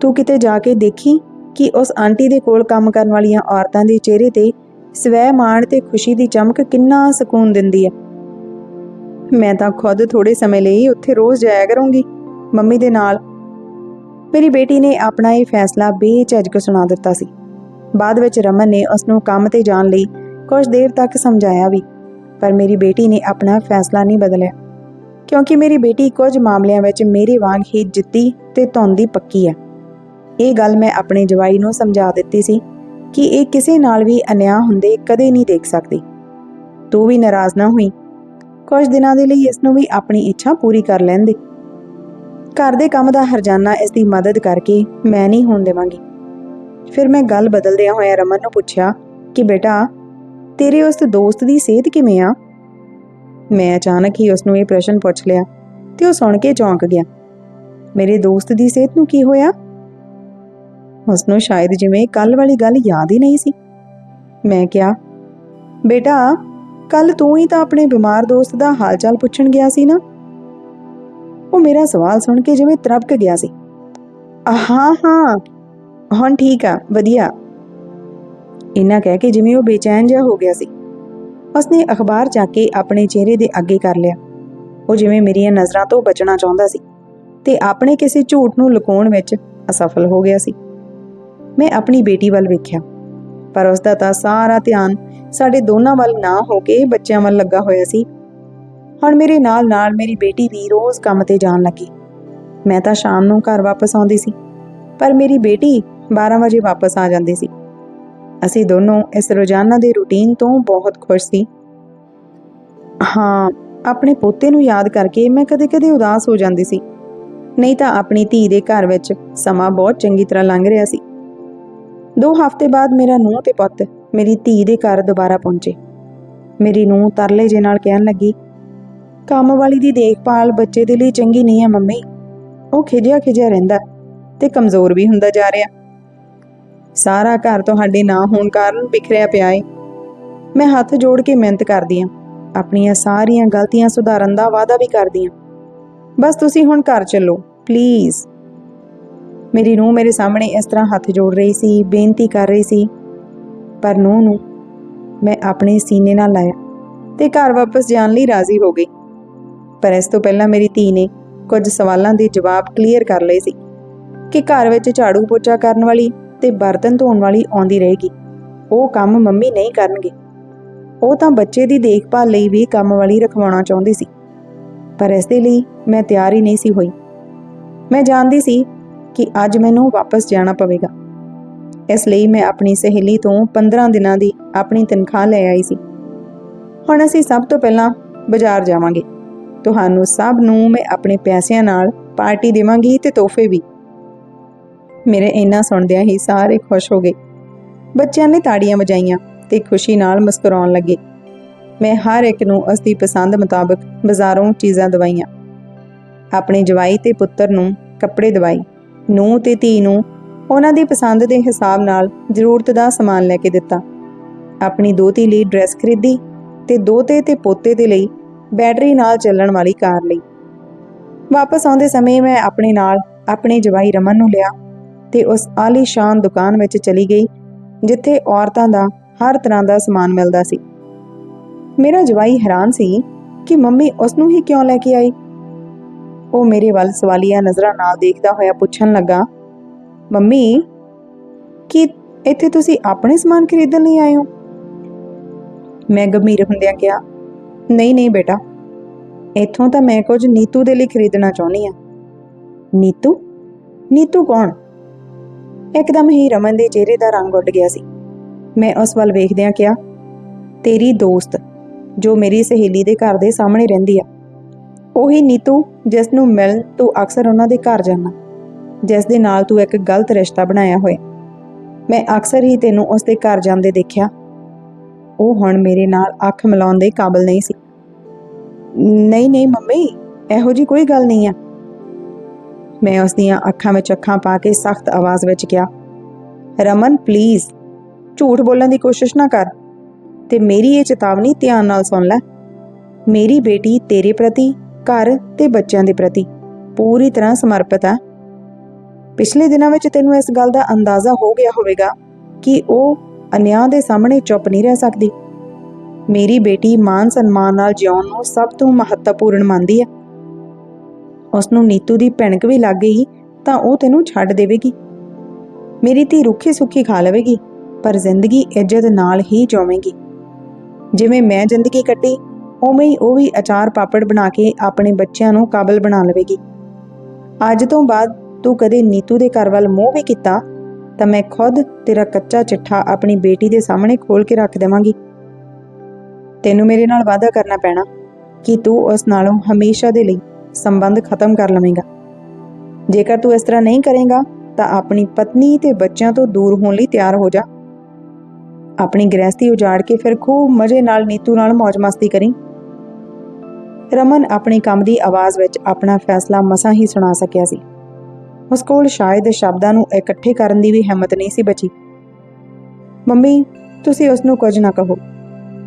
S1: ਤੂੰ ਕਿਤੇ ਜਾ ਕੇ ਦੇਖੀ ਕਿ ਉਸ ਆਂਟੀ ਦੇ ਕੋਲ ਕੰਮ ਕਰਨ ਵਾਲੀਆਂ ਔਰਤਾਂ ਦੇ ਚਿਹਰੇ ਤੇ ਸਵੈ ਮਾਣ ਤੇ ਖੁਸ਼ੀ ਦੀ ਚਮਕ ਕਿੰਨਾ ਸਕੂਨ ਦਿੰਦੀ ਹੈ? ਮੈਂ ਤਾਂ ਖੁਦ ਥੋੜੇ ਸਮੇਂ ਲਈ ਉੱਥੇ ਰੋਜ਼ ਜਾਇਆ ਕਰੂੰਗੀ, ਮੰਮੀ ਦੇ ਨਾਲ। ਮੇਰੀ ਬੇਟੀ ਨੇ ਆਪਣਾ ਇਹ ਫੈਸਲਾ ਬੇਝਿਜਕ ਸੁਣਾ ਦਿੱਤਾ ਸੀ। ਬਾਅਦ ਵਿੱਚ ਰਮਨ ਨੇ ਉਸ ਨੂੰ ਕੰਮ ਤੇ ਜਾਣ ਲਈ ਕੁਝ ਦੇਰ ਤੱਕ ਸਮਝਾਇਆ ਵੀ, ਪਰ ਮੇਰੀ ਬੇਟੀ ਨੇ ਆਪਣਾ ਫੈਸਲਾ ਨਹੀਂ ਬਦਲਿਆ। ਕਿਉਂਕਿ ਮੇਰੀ ਬੇਟੀ ਕੁਝ ਮਾਮਲਿਆਂ ਵਿੱਚ ਮੇਰੇ ਵਾਂਗ ਹੀ ਜਿੱਤੀ ਤੇ ਧੌਂਦੀ ਪੱਕੀ ਹੈ। ਇਹ ਗੱਲ ਮੈਂ ਆਪਣੇ ਜਵਾਈ ਨੂੰ ਸਮਝਾ ਦਿੱਤੀ ਸੀ ਕਿ ਇਹ ਕਿਸੇ ਨਾਲ ਵੀ ਅਨਿਆਂ ਹੁੰਦੇ ਕਦੇ ਨਹੀਂ ਦੇਖ ਸਕਦੀ। ਤੂੰ ਵੀ ਨਾਰਾਜ਼ ਨਾ ਹੋਈ। ਕੁਝ ਦਿਨਾਂ ਦੇ ਲਈ ਇਸ ਨੂੰ ਵੀ ਆਪਣੀ ਇੱਛਾ ਪੂਰੀ ਕਰ ਲੈਣ ਦੇ। ਘਰ ਦੇ ਕੰਮ ਦਾ ਹਰਜਾਨਾ ਇਸ ਦੀ ਮਦਦ ਕਰਕੇ ਮੈਂ ਨਹੀਂ ਹੋਣ ਦੇਵਾਂਗੀ। ਫਿਰ ਮੈਂ ਗੱਲ ਬਦਲਦਿਆਂ ਹੋਇਆ ਰਮਨ ਨੂੰ ਪੁੱਛਿਆ ਕਿ ਬੇਟਾ, ਤੇਰੇ ਉਸ ਦੋਸਤ ਦੀ ਸਿਹਤ ਕਿਵੇਂ ਆ? ਮੈਂ ਅਚਾਨਕ ਹੀ ਉਸ ਨੂੰ ਇਹ ਪ੍ਰਸ਼ਨ ਪੁੱਛ ਲਿਆ ਤੇ ਉਹ ਸੁਣ ਕੇ ਚੌਂਕ ਗਿਆ। ਮੇਰੇ ਦੋਸਤ ਦੀ ਸਿਹਤ ਨੂੰ ਕੀ ਹੋਇਆ? ਉਸ ਨੂੰ ਸ਼ਾਇਦ ਜਿਵੇਂ ਕੱਲ ਵਾਲੀ ਗੱਲ ਯਾਦ ਹੀ ਨਹੀਂ ਸੀ। ਮੈਂ ਕਿਹਾ, ਬੇਟਾ ਕੱਲ ਤੂੰ ਹੀ ਤਾਂ ਆਪਣੇ ਬਿਮਾਰ ਦੋਸਤ ਦਾ ਹਾਲਚਾਲ ਪੁੱਛਣ ਗਿਆ ਸੀ ਨਾ? ਉਹ ਮੇਰਾ ਸਵਾਲ ਸੁਣ ਕੇ ਜਿਵੇਂ ਤਰਪਕ ਗਿਆ ਸੀ। ਹਾਂ ਹਾਂ। ਹੁਣ ਠੀਕ ਆ, ਵਧੀਆ। ਇਹਨਾਂ ਕਹਿ ਕੇ ਜਿਵੇਂ ਉਹ ਬੇਚੈਨ ਜਿਹਾ ਹੋ ਗਿਆ ਸੀ। ਉਸਨੇ ਅਖਬਾਰ ਚੱਕ ਕੇ ਆਪਣੇ ਚਿਹਰੇ ਦੇ ਅੱਗੇ ਕਰ ਲਿਆ। ਉਹ ਜਿਵੇਂ ਮੇਰੀਆਂ ਨਜ਼ਰਾਂ ਤੋਂ ਬਚਣਾ ਚਾਹੁੰਦਾ ਸੀ ਤੇ ਆਪਣੇ ਕਿਸੇ ਝੂਠ ਨੂੰ ਲੁਕਾਉਣ ਵਿੱਚ ਅਸਫਲ ਹੋ ਗਿਆ ਸੀ। ਮੈਂ ਆਪਣੀ ਬੇਟੀ ਵੱਲ ਵੇਖਿਆ, ਪਰ ਉਸ ਦਾ ਤਾਂ ਸਾਰਾ ਧਿਆਨ ਸਾਡੇ ਦੋਨਾਂ ਵੱਲ ਨਾ ਹੋ ਕੇ ਬੱਚਿਆਂ ਵੱਲ ਲੱਗਾ ਹੋਇਆ ਸੀ। ਹੁਣ ਮੇਰੇ ਨਾਲ ਨਾਲ ਮੇਰੀ ਬੇਟੀ ਵੀ ਰੋਜ਼ ਕੰਮ ਤੇ ਜਾਣ ਲੱਗੀ। ਮੈਂ ਤਾਂ ਸ਼ਾਮ ਨੂੰ ਘਰ ਵਾਪਸ ਆਉਂਦੀ ਸੀ, ਪਰ ਮੇਰੀ ਬੇਟੀ 12 ਵਜੇ ਵਾਪਸ ਆ ਜਾਂਦੀ ਸੀ। ਅਸੀਂ ਦੋਨੋਂ ਇਸ ਰੋਜ਼ਾਨਾ ਦੇ ਰੁਟੀਨ ਤੋਂ ਬਹੁਤ ਖੁਸ਼ ਸੀ। ਹਾਂ, ਆਪਣੇ ਪੋਤੇ ਨੂੰ ਯਾਦ ਕਰਕੇ ਮੈਂ ਕਦੇ-ਕਦੇ ਉਦਾਸ ਹੋ ਜਾਂਦੀ ਸੀ। ਨਹੀਂ ਤਾਂ ਆਪਣੀ ਧੀ ਦੇ ਘਰ ਵਿੱਚ ਸਮਾਂ ਬਹੁਤ ਚੰਗੀ ਤਰ੍ਹਾਂ ਲੰਘ ਰਿਹਾ ਸੀ। ਦੋ ਹਫ਼ਤੇ ਬਾਅਦ ਮੇਰਾ ਨੂੰਹ ਤੇ ਪੁੱਤ ਮੇਰੀ ਧੀ ਦੇ ਘਰ ਦੁਬਾਰਾ ਪਹੁੰਚੇ। ਮੇਰੀ ਨੂੰਹ ਤਰਲੇ ਜੇ ਨਾਲ ਕਹਿਣ ਲੱਗੀ, ਕੰਮ ਵਾਲੀ ਦੀ ਦੇਖਭਾਲ ਬੱਚੇ ਦੇ ਲਈ ਚੰਗੀ ਨਹੀਂ ਹੈ, ਮੰਮੀ। ਉਹ ਖਿਜਿਆ ਖਿਜਿਆ ਰਹਿੰਦਾ ਤੇ ਕਮਜ਼ੋਰ ਵੀ ਹੁੰਦਾ ਜਾ ਰਿਹਾ ਸਾਰਾ ਘਰ ਤੁਹਾਡੇ ਨਾ ਹੋਣ ਕਾਰਨ ਬਿਖਰਿਆ ਪਿਆ ਏ। ਮੈਂ ਹੱਥ ਜੋੜ ਕੇ ਮਿਹਨਤ ਕਰਦੀ ਆਂ ਆਪਣੀਆਂ ਸਾਰੀਆਂ ਗਲਤੀਆਂ ਸੁਧਾਰਨ ਦਾ ਵਾਅਦਾ ਵੀ ਕਰਦੀ ਆਂ ਬਸ ਤੁਸੀਂ ਹੁਣ ਘਰ ਚੱਲੋ, ਪਲੀਜ਼। ਮੇਰੀ ਨੂੰਹ ਮੇਰੇ ਸਾਹਮਣੇ ਇਸ ਤਰ੍ਹਾਂ ਹੱਥ ਜੋੜ ਰਹੀ ਸੀ, ਬੇਨਤੀ ਕਰ ਰਹੀ ਸੀ ਪਰ ਨੂੰਹ ਨੂੰ ਮੈਂ ਆਪਣੇ ਸੀਨੇ ਨਾਲ ਲਾਇਆ ਤੇ ਘਰ ਵਾਪਸ ਜਾਣ ਲਈ ਰਾਜ਼ੀ ਹੋ ਗਈ। ਪਰ ਇਸ ਤੋਂ ਪਹਿਲਾਂ ਮੇਰੀ ਧੀ ਨੇ ਕੁਝ ਸਵਾਲਾਂ ਦੇ ਜਵਾਬ ਕਲੀਅਰ ਕਰ ਲਏ ਸੀ ਕਿ ਘਰ ਵਿੱਚ ਝਾੜੂ ਪੋਚਾ ਕਰਨ ਵਾਲੀ ਤੇ ਬਰਤਨ ਧੋਣ ਵਾਲੀ ਆਉਂਦੀ ਰਹੇਗੀ। ਉਹ ਕੰਮ ਮੰਮੀ ਨਹੀਂ ਕਰਨਗੇ। ਉਹ ਤਾਂ ਬੱਚੇ ਦੀ ਦੇਖਭਾਲ ਲਈ ਵੀ ਕੰਮ ਵਾਲੀ ਰਖਵਾਉਣਾ ਚਾਹੁੰਦੀ ਸੀ। ਪਰ ਇਸ ਦੇ ਲਈ ਮੈਂ ਤਿਆਰ ਹੀ ਨਹੀਂ ਸੀ ਹੋਈ। ਮੈਂ ਜਾਣਦੀ ਸੀ ਕਿ ਅੱਜ ਮੈਨੂੰ ਵਾਪਸ ਜਾਣਾ ਪਵੇਗਾ। ਇਸ ਲਈ ਮੈਂ ਆਪਣੀ ਸਹੇਲੀ ਤੋਂ 15 ਦਿਨਾਂ ਦੀ ਆਪਣੀ ਤਨਖਾਹ ਲੈ ਆਈ ਸੀ। ਹੁਣ ਅਸੀਂ ਸਭ ਤੋਂ ਪਹਿਲਾਂ ਬਾਜ਼ਾਰ ਜਾਵਾਂਗੇ। ਤੁਹਾਨੂੰ ਸਭ ਨੂੰ ਮੈਂ ਆਪਣੇ ਪੈਸਿਆਂ ਨਾਲ ਪਾਰਟੀ ਦੇਵਾਂਗੀ ਤੇ ਤੋਹਫੇ ਵੀ। ਮੇਰੇ ਇੰਨਾ ਸੁਣਦਿਆਂ ਹੀ ਸਾਰੇ ਖੁਸ਼ ਹੋ ਗਏ। ਬੱਚਿਆਂ ਨੇ ਤਾੜੀਆਂ ਵਜਾਈਆਂ ਤੇ ਖੁਸ਼ੀ ਨਾਲ ਮੁਸਕਰਾਉਣ ਲੱਗੇ। ਮੈਂ ਹਰ ਇੱਕ ਨੂੰ ਉਸ ਦੀ ਪਸੰਦ ਮੁਤਾਬਕ ਬਾਜ਼ਾਰੋਂ ਚੀਜ਼ਾਂ ਦਵਾਈਆਂ। ਆਪਣੇ ਜਵਾਈ ਤੇ ਪੁੱਤਰ ਨੂੰ ਕੱਪੜੇ ਦਵਾਈ ਨੂੰ ਤੇ ਧੀ ਨੂੰ ਉਹਨਾਂ ਦੀ ਪਸੰਦ ਦੇ ਹਿਸਾਬ ਨਾਲ ਜ਼ਰੂਰਤ ਦਾ ਸਮਾਨ ਲੈ ਕੇ ਦਿੱਤਾ। ਆਪਣੀ ਦੋਤੀ ਲਈ ਡਰੈਸ ਖਰੀਦੀ ਤੇ ਦੋਤੇ ਤੇ ਪੋਤੇ ਦੇ ਲਈ ਬੈਟਰੀ ਨਾਲ ਚੱਲਣ ਵਾਲੀ ਕਾਰ ਲਈ। ਵਾਪਸ ਆਉਂਦੇ ਸਮੇਂ ਮੈਂ ਆਪਣੇ ਨਾਲ ਆਪਣੇ ਜਵਾਈ ਰਮਨ ਨੂੰ ਲਿਆ ਤੇ ਉਸ ਆਲੀਸ਼ਾਨ ਦੁਕਾਨ ਵਿੱਚ ਚਲੀ ਗਈ, ਜਿੱਥੇ ਔਰਤਾਂ ਦਾ ਹਰ ਤਰ੍ਹਾਂ ਦਾ ਸਮਾਨ ਮਿਲਦਾ ਸੀ। ਮੇਰਾ ਜਵਾਈ ਹੈਰਾਨ ਸੀ ਕਿ ਮੰਮੀ ਉਸ ਨੂੰ ਹੀ ਕਿਉਂ ਲੈ ਕੇ ਆਈ। ਉਹ ਮੇਰੇ ਵੱਲ ਸਵਾਲੀਆ ਨਜ਼ਰਾਂ ਨਾਲ ਦੇਖਦਾ ਹੋਇਆ ਪੁੱਛਣ ਲੱਗਾ ਮੰਮੀ, ਕੀ ਇੱਥੇ ਤੁਸੀਂ ਆਪਣੇ ਸਮਾਨ ਖਰੀਦਣ ਲਈ ਆਏ ਹੋ? ਮੈਂ ਗੰਭੀਰ ਹੁੰਦਿਆਂ ਕਿਹਾ, ਨਹੀਂ ਨਹੀਂ ਬੇਟਾ। ਇੱਥੋਂ ਤਾਂ ਮੈਂ ਕੁਝ ਨੀਤੂ ਦੇ ਲਈ ਖਰੀਦਣਾ ਚਾਹੁੰਦੀ ਆ ਨੀਤੂ? ਨੀਤੂ ਕੌਣ? ਇੱਕਦਮ ਹੀ ਰਮਨ ਦੇ ਚਿਹਰੇ ਦਾ ਰੰਗ ਉੱਡ ਗਿਆ ਸੀ। ਮੈਂ ਉਸ ਵੱਲ ਵੇਖਦਿਆਂ ਕਿਹਾ, ਤੇਰੀ ਦੋਸਤ, ਜੋ ਮੇਰੀ ਸਹੇਲੀ ਦੇ ਘਰ ਦੇ ਸਾਹਮਣੇ ਰਹਿੰਦੀ ਆ, ਉਹੀ ਨੀਤੂ ਜਿਸ ਨੂੰ ਮਿਲ ਤੂੰ ਅਕਸਰ ਉਹਨਾਂ ਦੇ ਘਰ ਜਾਂਦਾ। ਜਿਸ ਦੇ ਨਾਲ ਤੂੰ ਇੱਕ ਗਲਤ ਰਿਸ਼ਤਾ ਬਣਾਇਆ ਹੋਇਆ ਮੈਂ ਅਕਸਰ ਹੀ ਤੈਨੂੰ ਉਸ ਦੇ ਘਰ ਜਾਂਦੇ ਦੇਖਿਆ। ਉਹ ਹੁਣ ਮੇਰੇ ਨਾਲ ਅੱਖ ਮਿਲਾਉਣ ਦੇ ਕਾਬਿਲ ਨਹੀਂ ਸੀ। ਨਹੀਂ ਨਹੀਂ ਮੰਮੀ, ਇਹੋ ਜੀ ਕੋਈ ਗੱਲ ਨਹੀਂ ਆ। ਮੈਂ ਉਸ ਦੀਆਂ ਅੱਖਾਂ ਵਿੱਚ ਅੱਖਾਂ ਪਾ ਕੇ ਸਖਤ ਆਵਾਜ਼ ਵਿੱਚ ਕਿਹਾ, ਰਮਨ ਪਲੀਜ਼ ਝੂਠ ਬੋਲਣ ਦੀ ਕੋਸ਼ਿਸ਼ ਨਾ ਕਰ ਤੇ ਮੇਰੀ ਇਹ ਚੇਤਾਵਨੀ ਧਿਆਨ ਨਾਲ ਸੁਣ ਲੈ। ਮੇਰੀ ਬੇਟੀ ਤੇਰੇ ਪ੍ਰਤੀ, ਘਰ ਤੇ ਬੱਚਿਆਂ ਦੇ ਪ੍ਰਤੀ ਪੂਰੀ ਤਰ੍ਹਾਂ ਸਮਰਪਿਤ ਹੈ ਪਿਛਲੇ ਦਿਨਾਂ ਵਿੱਚ ਤੈਨੂੰ ਇਸ ਗੱਲ ਦਾ ਅੰਦਾਜ਼ਾ ਹੋ ਗਿਆ ਹੋਵੇਗਾ ਕਿ ਉਹ ਅਨਿਆਂ ਦੇ ਸਾਹਮਣੇ ਚੁੱਪ ਨਹੀਂ ਰਹਿ ਸਕਦੀ। ਮੇਰੀ ਬੇਟੀ ਮਾਨ ਸਨਮਾਨ ਨਾਲ ਜਿਉਣ ਨੂੰ ਸਭ ਤੋਂ ਮਹੱਤਵਪੂਰਨ ਮੰਨਦੀ ਹੈ। ਉਸ ਨੂੰ ਨੀਤੂ ਦੀ ਭਿਣਕ ਵੀ ਲੱਗ ਗਈ ਤਾਂ ਉਹ ਤੈਨੂੰ ਛੱਡ ਦੇਵੇਗੀ। ਮੇਰੀ ਧੀ ਰੁੱਖੀ ਸੁੱਖੀ ਖਾ ਲਵੇਗੀ, ਪਰ ਜ਼ਿੰਦਗੀ ਇੱਜ਼ਤ ਨਾਲ ਹੀ ਜਿਉਵੇਗੀ ਜਿਵੇਂ ਮੈਂ ਜ਼ਿੰਦਗੀ ਕੱਟੀ ਉਵੇਂ ਹੀ ਉਹ ਵੀ ਅਚਾਰ ਪਾਪੜ ਬਣਾ ਕੇ ਆਪਣੇ ਬੱਚਿਆਂ ਨੂੰ ਕਾਬਲ ਬਣਾ ਲਵੇਗੀ। ਅੱਜ ਤੋਂ ਬਾਅਦ ਤੂੰ ਕਦੇ ਨੀਤੂ ਦੇ ਘਰ ਵੱਲ ਮੂੰਹ ਵੀ ਕੀਤਾ, ਤਾਂ ਮੈਂ ਖੁਦ ਤੇਰਾ ਕੱਚਾ ਚਿੱਠਾ ਆਪਣੀ ਬੇਟੀ ਦੇ ਸਾਹਮਣੇ ਖੋਲ ਕੇ ਰੱਖ ਦੇਵਾਂਗੀ। ਤੈਨੂੰ ਮੇਰੇ ਨਾਲ ਵਾਅਦਾ ਕਰਨਾ ਪੈਣਾ, ਕਿ ਤੂੰ ਉਸ ਨਾਲੋਂ ਹਮੇਸ਼ਾ ਦੇ ਲਈ ਸੰਬੰਧ ਖਤਮ ਕਰ ਲਵੇਂਗਾ। ਜੇਕਰ ਤੂੰ ਇਸ ਤਰ੍ਹਾਂ ਨਹੀਂ ਕਰੇਗਾ, ਤਾਂ ਆਪਣੀ ਪਤਨੀ ਤੇ ਬੱਚਿਆਂ ਤੋਂ ਦੂਰ ਹੋਣ ਲਈ ਤਿਆਰ ਹੋ ਜਾ। ਆਪਣੀ ਗ੍ਰਹਿਸਤੀ ਉਜਾੜ ਕੇ ਫਿਰ ਖੂਬ ਮਜ਼ੇ ਨਾਲ ਨੀਤੂ ਨਾਲ ਮौज-ਮਸਤੀ ਕਰੀ। ਰਮਨ ਆਪਣੇ ਕੰਮ ਦੀ ਆਵਾਜ਼ ਵਿੱਚ ਆਪਣਾ ਫੈਸਲਾ ਮਸਾਂ ਹੀ ਸੁਣਾ ਸਕਿਆ ਸੀ। ਉਸ ਕੋਲ ਸ਼ਾਇਦ ਸ਼ਬਦਾਂ ਨੂੰ ਇਕੱਠੇ ਕਰਨ ਦੀ ਵੀ ਹਿੰਮਤ ਨਹੀਂ ਸੀ ਬਚੀ। ਮੰਮੀ, ਤੁਸੀਂ ਉਸ ਨੂੰ ਕੁਝ ਨਾ ਕਹੋ।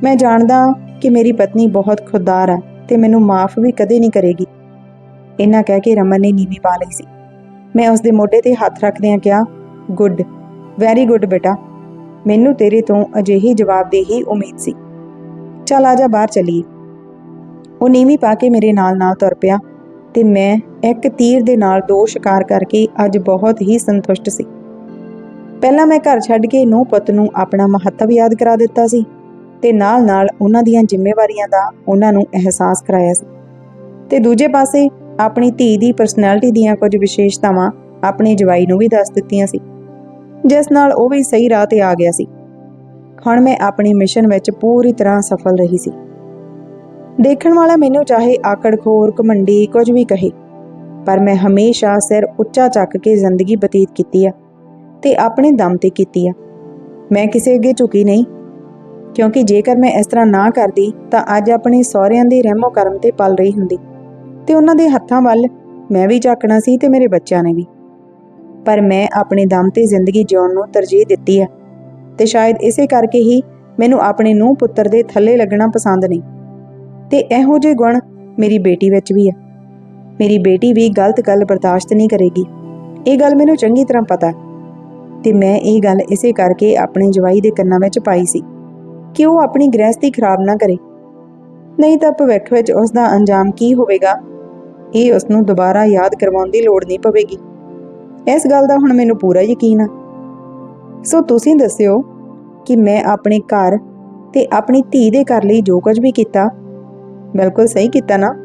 S1: ਮੈਂ ਜਾਣਦਾ ਕਿ ਮੇਰੀ ਪਤਨੀ ਬਹੁਤ ਖੁਦਦਾਰ ਹੈ ਤੇ ਮੈਨੂੰ ਮਾਫ ਵੀ ਕਦੇ ਨਹੀਂ ਕਰੇਗੀ। ਇਹਨਾਂ ਕਹਿ ਕੇ ਰਮਨ ਨੇ ਨੀਵੀਂ ਪਾ ਲਈ ਸੀ। ਮੈਂ ਉਸ ਦੇ ਮੋਢੇ ਤੇ ਹੱਥ ਰੱਖਦਿਆਂ ਕਿਹਾ, ਗੁੱਡ, ਵੈਰੀ ਗੁੱਡ ਬੇਟਾ। ਮੈਨੂੰ ਤੇਰੇ ਤੋਂ ਅਜਿਹੀ ਜਵਾਬਦੇਹੀ ਉਮੀਦ ਸੀ। ਚੱਲ ਆ ਜਾ ਬਾਹਰ ਚਲੀਏ। ਉਹ ਨੀਵੀਂ ਪਾ ਕੇ ਮੇਰੇ ਨਾਲ ਨਾਲ ਤੁਰ ਪਿਆ। ਤੇ ਮੈਂ ਇੱਕ ਤੀਰ ਦੇ ਨਾਲ ਦੋ ਸ਼ਿਕਾਰ ਕਰਕੇ ਅੱਜ ਬਹੁਤ ਹੀ ਸੰਤੁਸ਼ਟ ਸੀ। ਪਹਿਲਾਂ ਮੈਂ ਘਰ ਛੱਡ ਕੇ ਨੂੰ ਪੁੱਤ ਨੂੰ ਆਪਣਾ ਮਹੱਤਵ ਯਾਦ ਕਰਾ ਦਿੱਤਾ ਸੀ ਤੇ ਨਾਲ-ਨਾਲ ਉਹਨਾਂ ਦੀਆਂ ਜ਼ਿੰਮੇਵਾਰੀਆਂ ਦਾ ਉਹਨਾਂ ਨੂੰ ਅਹਿਸਾਸ ਕਰਾਇਆ ਸੀ। ਤੇ ਦੂਜੇ ਪਾਸੇ ਆਪਣੀ ਧੀ ਦੀ ਪਰਸਨੈਲਿਟੀ ਦੀਆਂ ਕੁਝ ਵਿਸ਼ੇਸ਼ਤਾਵਾਂ ਆਪਣੇ ਜਵਾਈ ਨੂੰ ਵੀ ਦੱਸ ਦਿੱਤੀਆਂ ਸੀ। ਜਿਸ ਨਾਲ ਉਹ ਵੀ ਸਹੀ ਰਾਹ ਤੇ ਆ ਗਿਆ ਸੀ। ਹੁਣ ਮੈਂ ਆਪਣੀ ਮਿਸ਼ਨ ਵਿੱਚ ਪੂਰੀ ਤਰ੍ਹਾਂ ਸਫਲ ਰਹੀ ਸੀ। ਦੇਖਣ ਵਾਲਾ ਮੈਨੂੰ ਚਾਹੇ ਆਕੜਖੋਰ ਘਮੰਡੀ ਕੁਝ ਵੀ ਕਹੇ, ਪਰ ਮੈਂ ਹਮੇਸ਼ਾ ਸਿਰ ਉੱਚਾ ਚੱਕ ਕੇ ਜ਼ਿੰਦਗੀ ਬਤੀਤ ਕੀਤੀ ਆ ਤੇ ਆਪਣੇ ਦਮ ਤੇ ਕੀਤੀ ਆ। ਮੈਂ ਕਿਸੇ ਅੱਗੇ ਝੁਕੀ ਨਹੀਂ, ਕਿਉਂਕਿ ਜੇਕਰ ਮੈਂ ਇਸ ਤਰ੍ਹਾਂ ਨਾ ਕਰਦੀ ਤਾਂ ਅੱਜ ਆਪਣੇ ਸਹੁਰਿਆਂ ਦੇ ਰਹਿਮੋ ਕਰਮ ਤੇ ਪਲ ਰਹੀ ਹੁੰਦੀ ਤੇ ਉਹਨਾਂ ਦੇ ਹੱਥਾਂ ਵੱਲ ਮੈਂ ਵੀ ਝਾਕਣਾ ਸੀ ਤੇ ਮੇਰੇ ਬੱਚਿਆਂ ਨੇ ਵੀ। ਪਰ ਮੈਂ ਆਪਣੇ ਦਮ ਤੇ ਜ਼ਿੰਦਗੀ ਜਿਉਣ ਨੂੰ ਤਰਜੀਹ ਦਿੱਤੀ ਆ ਤੇ ਸ਼ਾਇਦ ਇਸੇ ਕਰਕੇ ਹੀ ਮੈਨੂੰ ਆਪਣੇ ਨੂੰਹ ਪੁੱਤਰ ਦੇ ਥੱਲੇ ਲੱਗਣਾ ਪਸੰਦ ਨਹੀਂ। ਤੇ ਇਹੋ ਜਿਹੇ ਗੁਣ ਮੇਰੀ ਬੇਟੀ ਵਿੱਚ ਵੀ ਆ। ਮੇਰੀ ਬੇਟੀ ਵੀ ਗਲਤ ਗੱਲ ਬਰਦਾਸ਼ਤ ਨਹੀਂ ਕਰੇਗੀ। ਇਹ ਗੱਲ ਮੈਨੂੰ ਚੰਗੀ ਤਰ੍ਹਾਂ ਪਤਾ ਹੈ ਤੇ ਮੈਂ ਇਹ ਗੱਲ ਇਸੇ ਕਰਕੇ ਆਪਣੇ ਜਵਾਈ ਦੇ ਕੰਨਾਂ ਵਿੱਚ ਪਾਈ ਸੀ ਕਿ ਉਹ ਆਪਣੀ ਗ੍ਰਹਿਸਥੀ ਖਰਾਬ ਨਾ ਕਰੇ। ਨਹੀਂ ਤਾਂ ਭਵਿੱਖ ਵਿੱਚ ਉਸ ਦਾ ਅੰਜਾਮ ਕੀ ਹੋਵੇਗਾ, ਇਹ ਉਸ ਨੂੰ ਦੁਬਾਰਾ ਯਾਦ ਕਰਵਾਉਣ ਦੀ ਲੋੜ ਨਹੀਂ ਪਵੇਗੀ। ਇਸ ਗੱਲ ਦਾ ਹੁਣ ਮੈਨੂੰ ਪੂਰਾ ਯਕੀਨ ਆ। ਸੋ ਤੁਸੀਂ ਦੱਸਿਓ ਕਿ ਮੈਂ ਆਪਣੇ ਘਰ ਤੇ ਆਪਣੀ ਧੀ ਦੇ ਘਰ ਲਈ ਜੋ ਕੁਝ ਵੀ ਕੀਤਾ ਬਿਲਕੁਲ ਸਹੀ ਕੀਤਾ ਨਾ।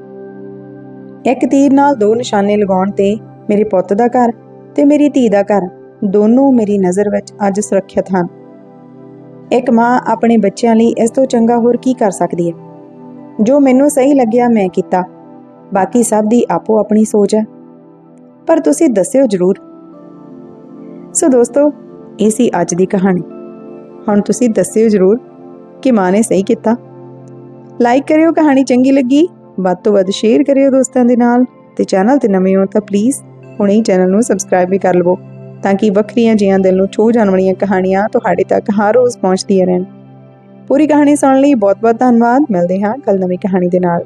S1: ਇੱਕ ਤੀਰ ਨਾਲ ਦੋ ਨਿਸ਼ਾਨੇ ਲਗਾਉਣ ਤੇ ਮੇਰੇ ਪੁੱਤ ਦਾ ਘਰ ਤੇ ਮੇਰੀ ਧੀ ਦਾ ਘਰ ਦੋਨੋਂ ਮੇਰੀ ਨਜ਼ਰ ਵਿੱਚ ਅੱਜ ਸੁਰੱਖਿਅਤ ਹਨ। ਇੱਕ ਮਾਂ ਆਪਣੇ ਬੱਚਿਆਂ ਲਈ ਇਸ ਤੋਂ ਚੰਗਾ ਹੋਰ ਕੀ ਕਰ ਸਕਦੀ ਹੈ? ਜੋ ਮੈਨੂੰ ਸਹੀ ਲੱਗਿਆ ਮੈਂ ਕੀਤਾ। ਬਾਕੀ ਸਭ ਦੀ ਆਪੋ ਆਪਣੀ ਸੋਚ ਹੈ। ਪਰ ਤੁਸੀਂ ਦੱਸਿਓ ਜਰੂਰ। ਸੋ ਦੋਸਤੋ, ਇਹ ਸੀ ਅੱਜ ਦੀ ਕਹਾਣੀ। ਹੁਣ ਤੁਸੀਂ ਦੱਸਿਓ ਜਰੂਰ ਕਿ ਮਾਂ ਨੇ ਸਹੀ ਕੀਤਾ। ਲਾਈਕ ਕਰਿਓ, ਕਹਾਣੀ ਚੰਗੀ ਲੱਗੀ, ਵੱਧ ਤੋਂ ਵੱਧ ਸ਼ੇਅਰ ਕਰਿਓ ਦੋਸਤਾਂ ਦੇ ਨਾਲ ਤੇ ਚੈਨਲ ਤੇ ਨਵੇਂ ਹੋ ਤਾਂ ਪਲੀਜ਼ ਹੁਣੇ ਹੀ ਚੈਨਲ ਨੂੰ ਸਬਸਕ੍ਰਾਈਬ ਵੀ ਕਰ ਲਵੋ ਤਾਂ ਕਿ ਵੱਖਰੀਆਂ ਜੀਆਂ ਦਿਲ ਨੂੰ ਛੂਹ ਜਾਣ ਵਾਲੀਆਂ ਕਹਾਣੀਆਂ ਤੁਹਾਡੇ ਤੱਕ ਹਰ ਰੋਜ਼ ਪਹੁੰਚਦੀਆਂ ਰਹਿਣ। ਪੂਰੀ ਕਹਾਣੀ ਸੁਣਨ ਲਈ ਬਹੁਤ ਬਹੁਤ ਧੰਨਵਾਦ, ਮਿਲਦੇ ਹਾਂ ਕੱਲ ਨਵੀਂ ਕਹਾਣੀ ਦੇ ਨਾਲ।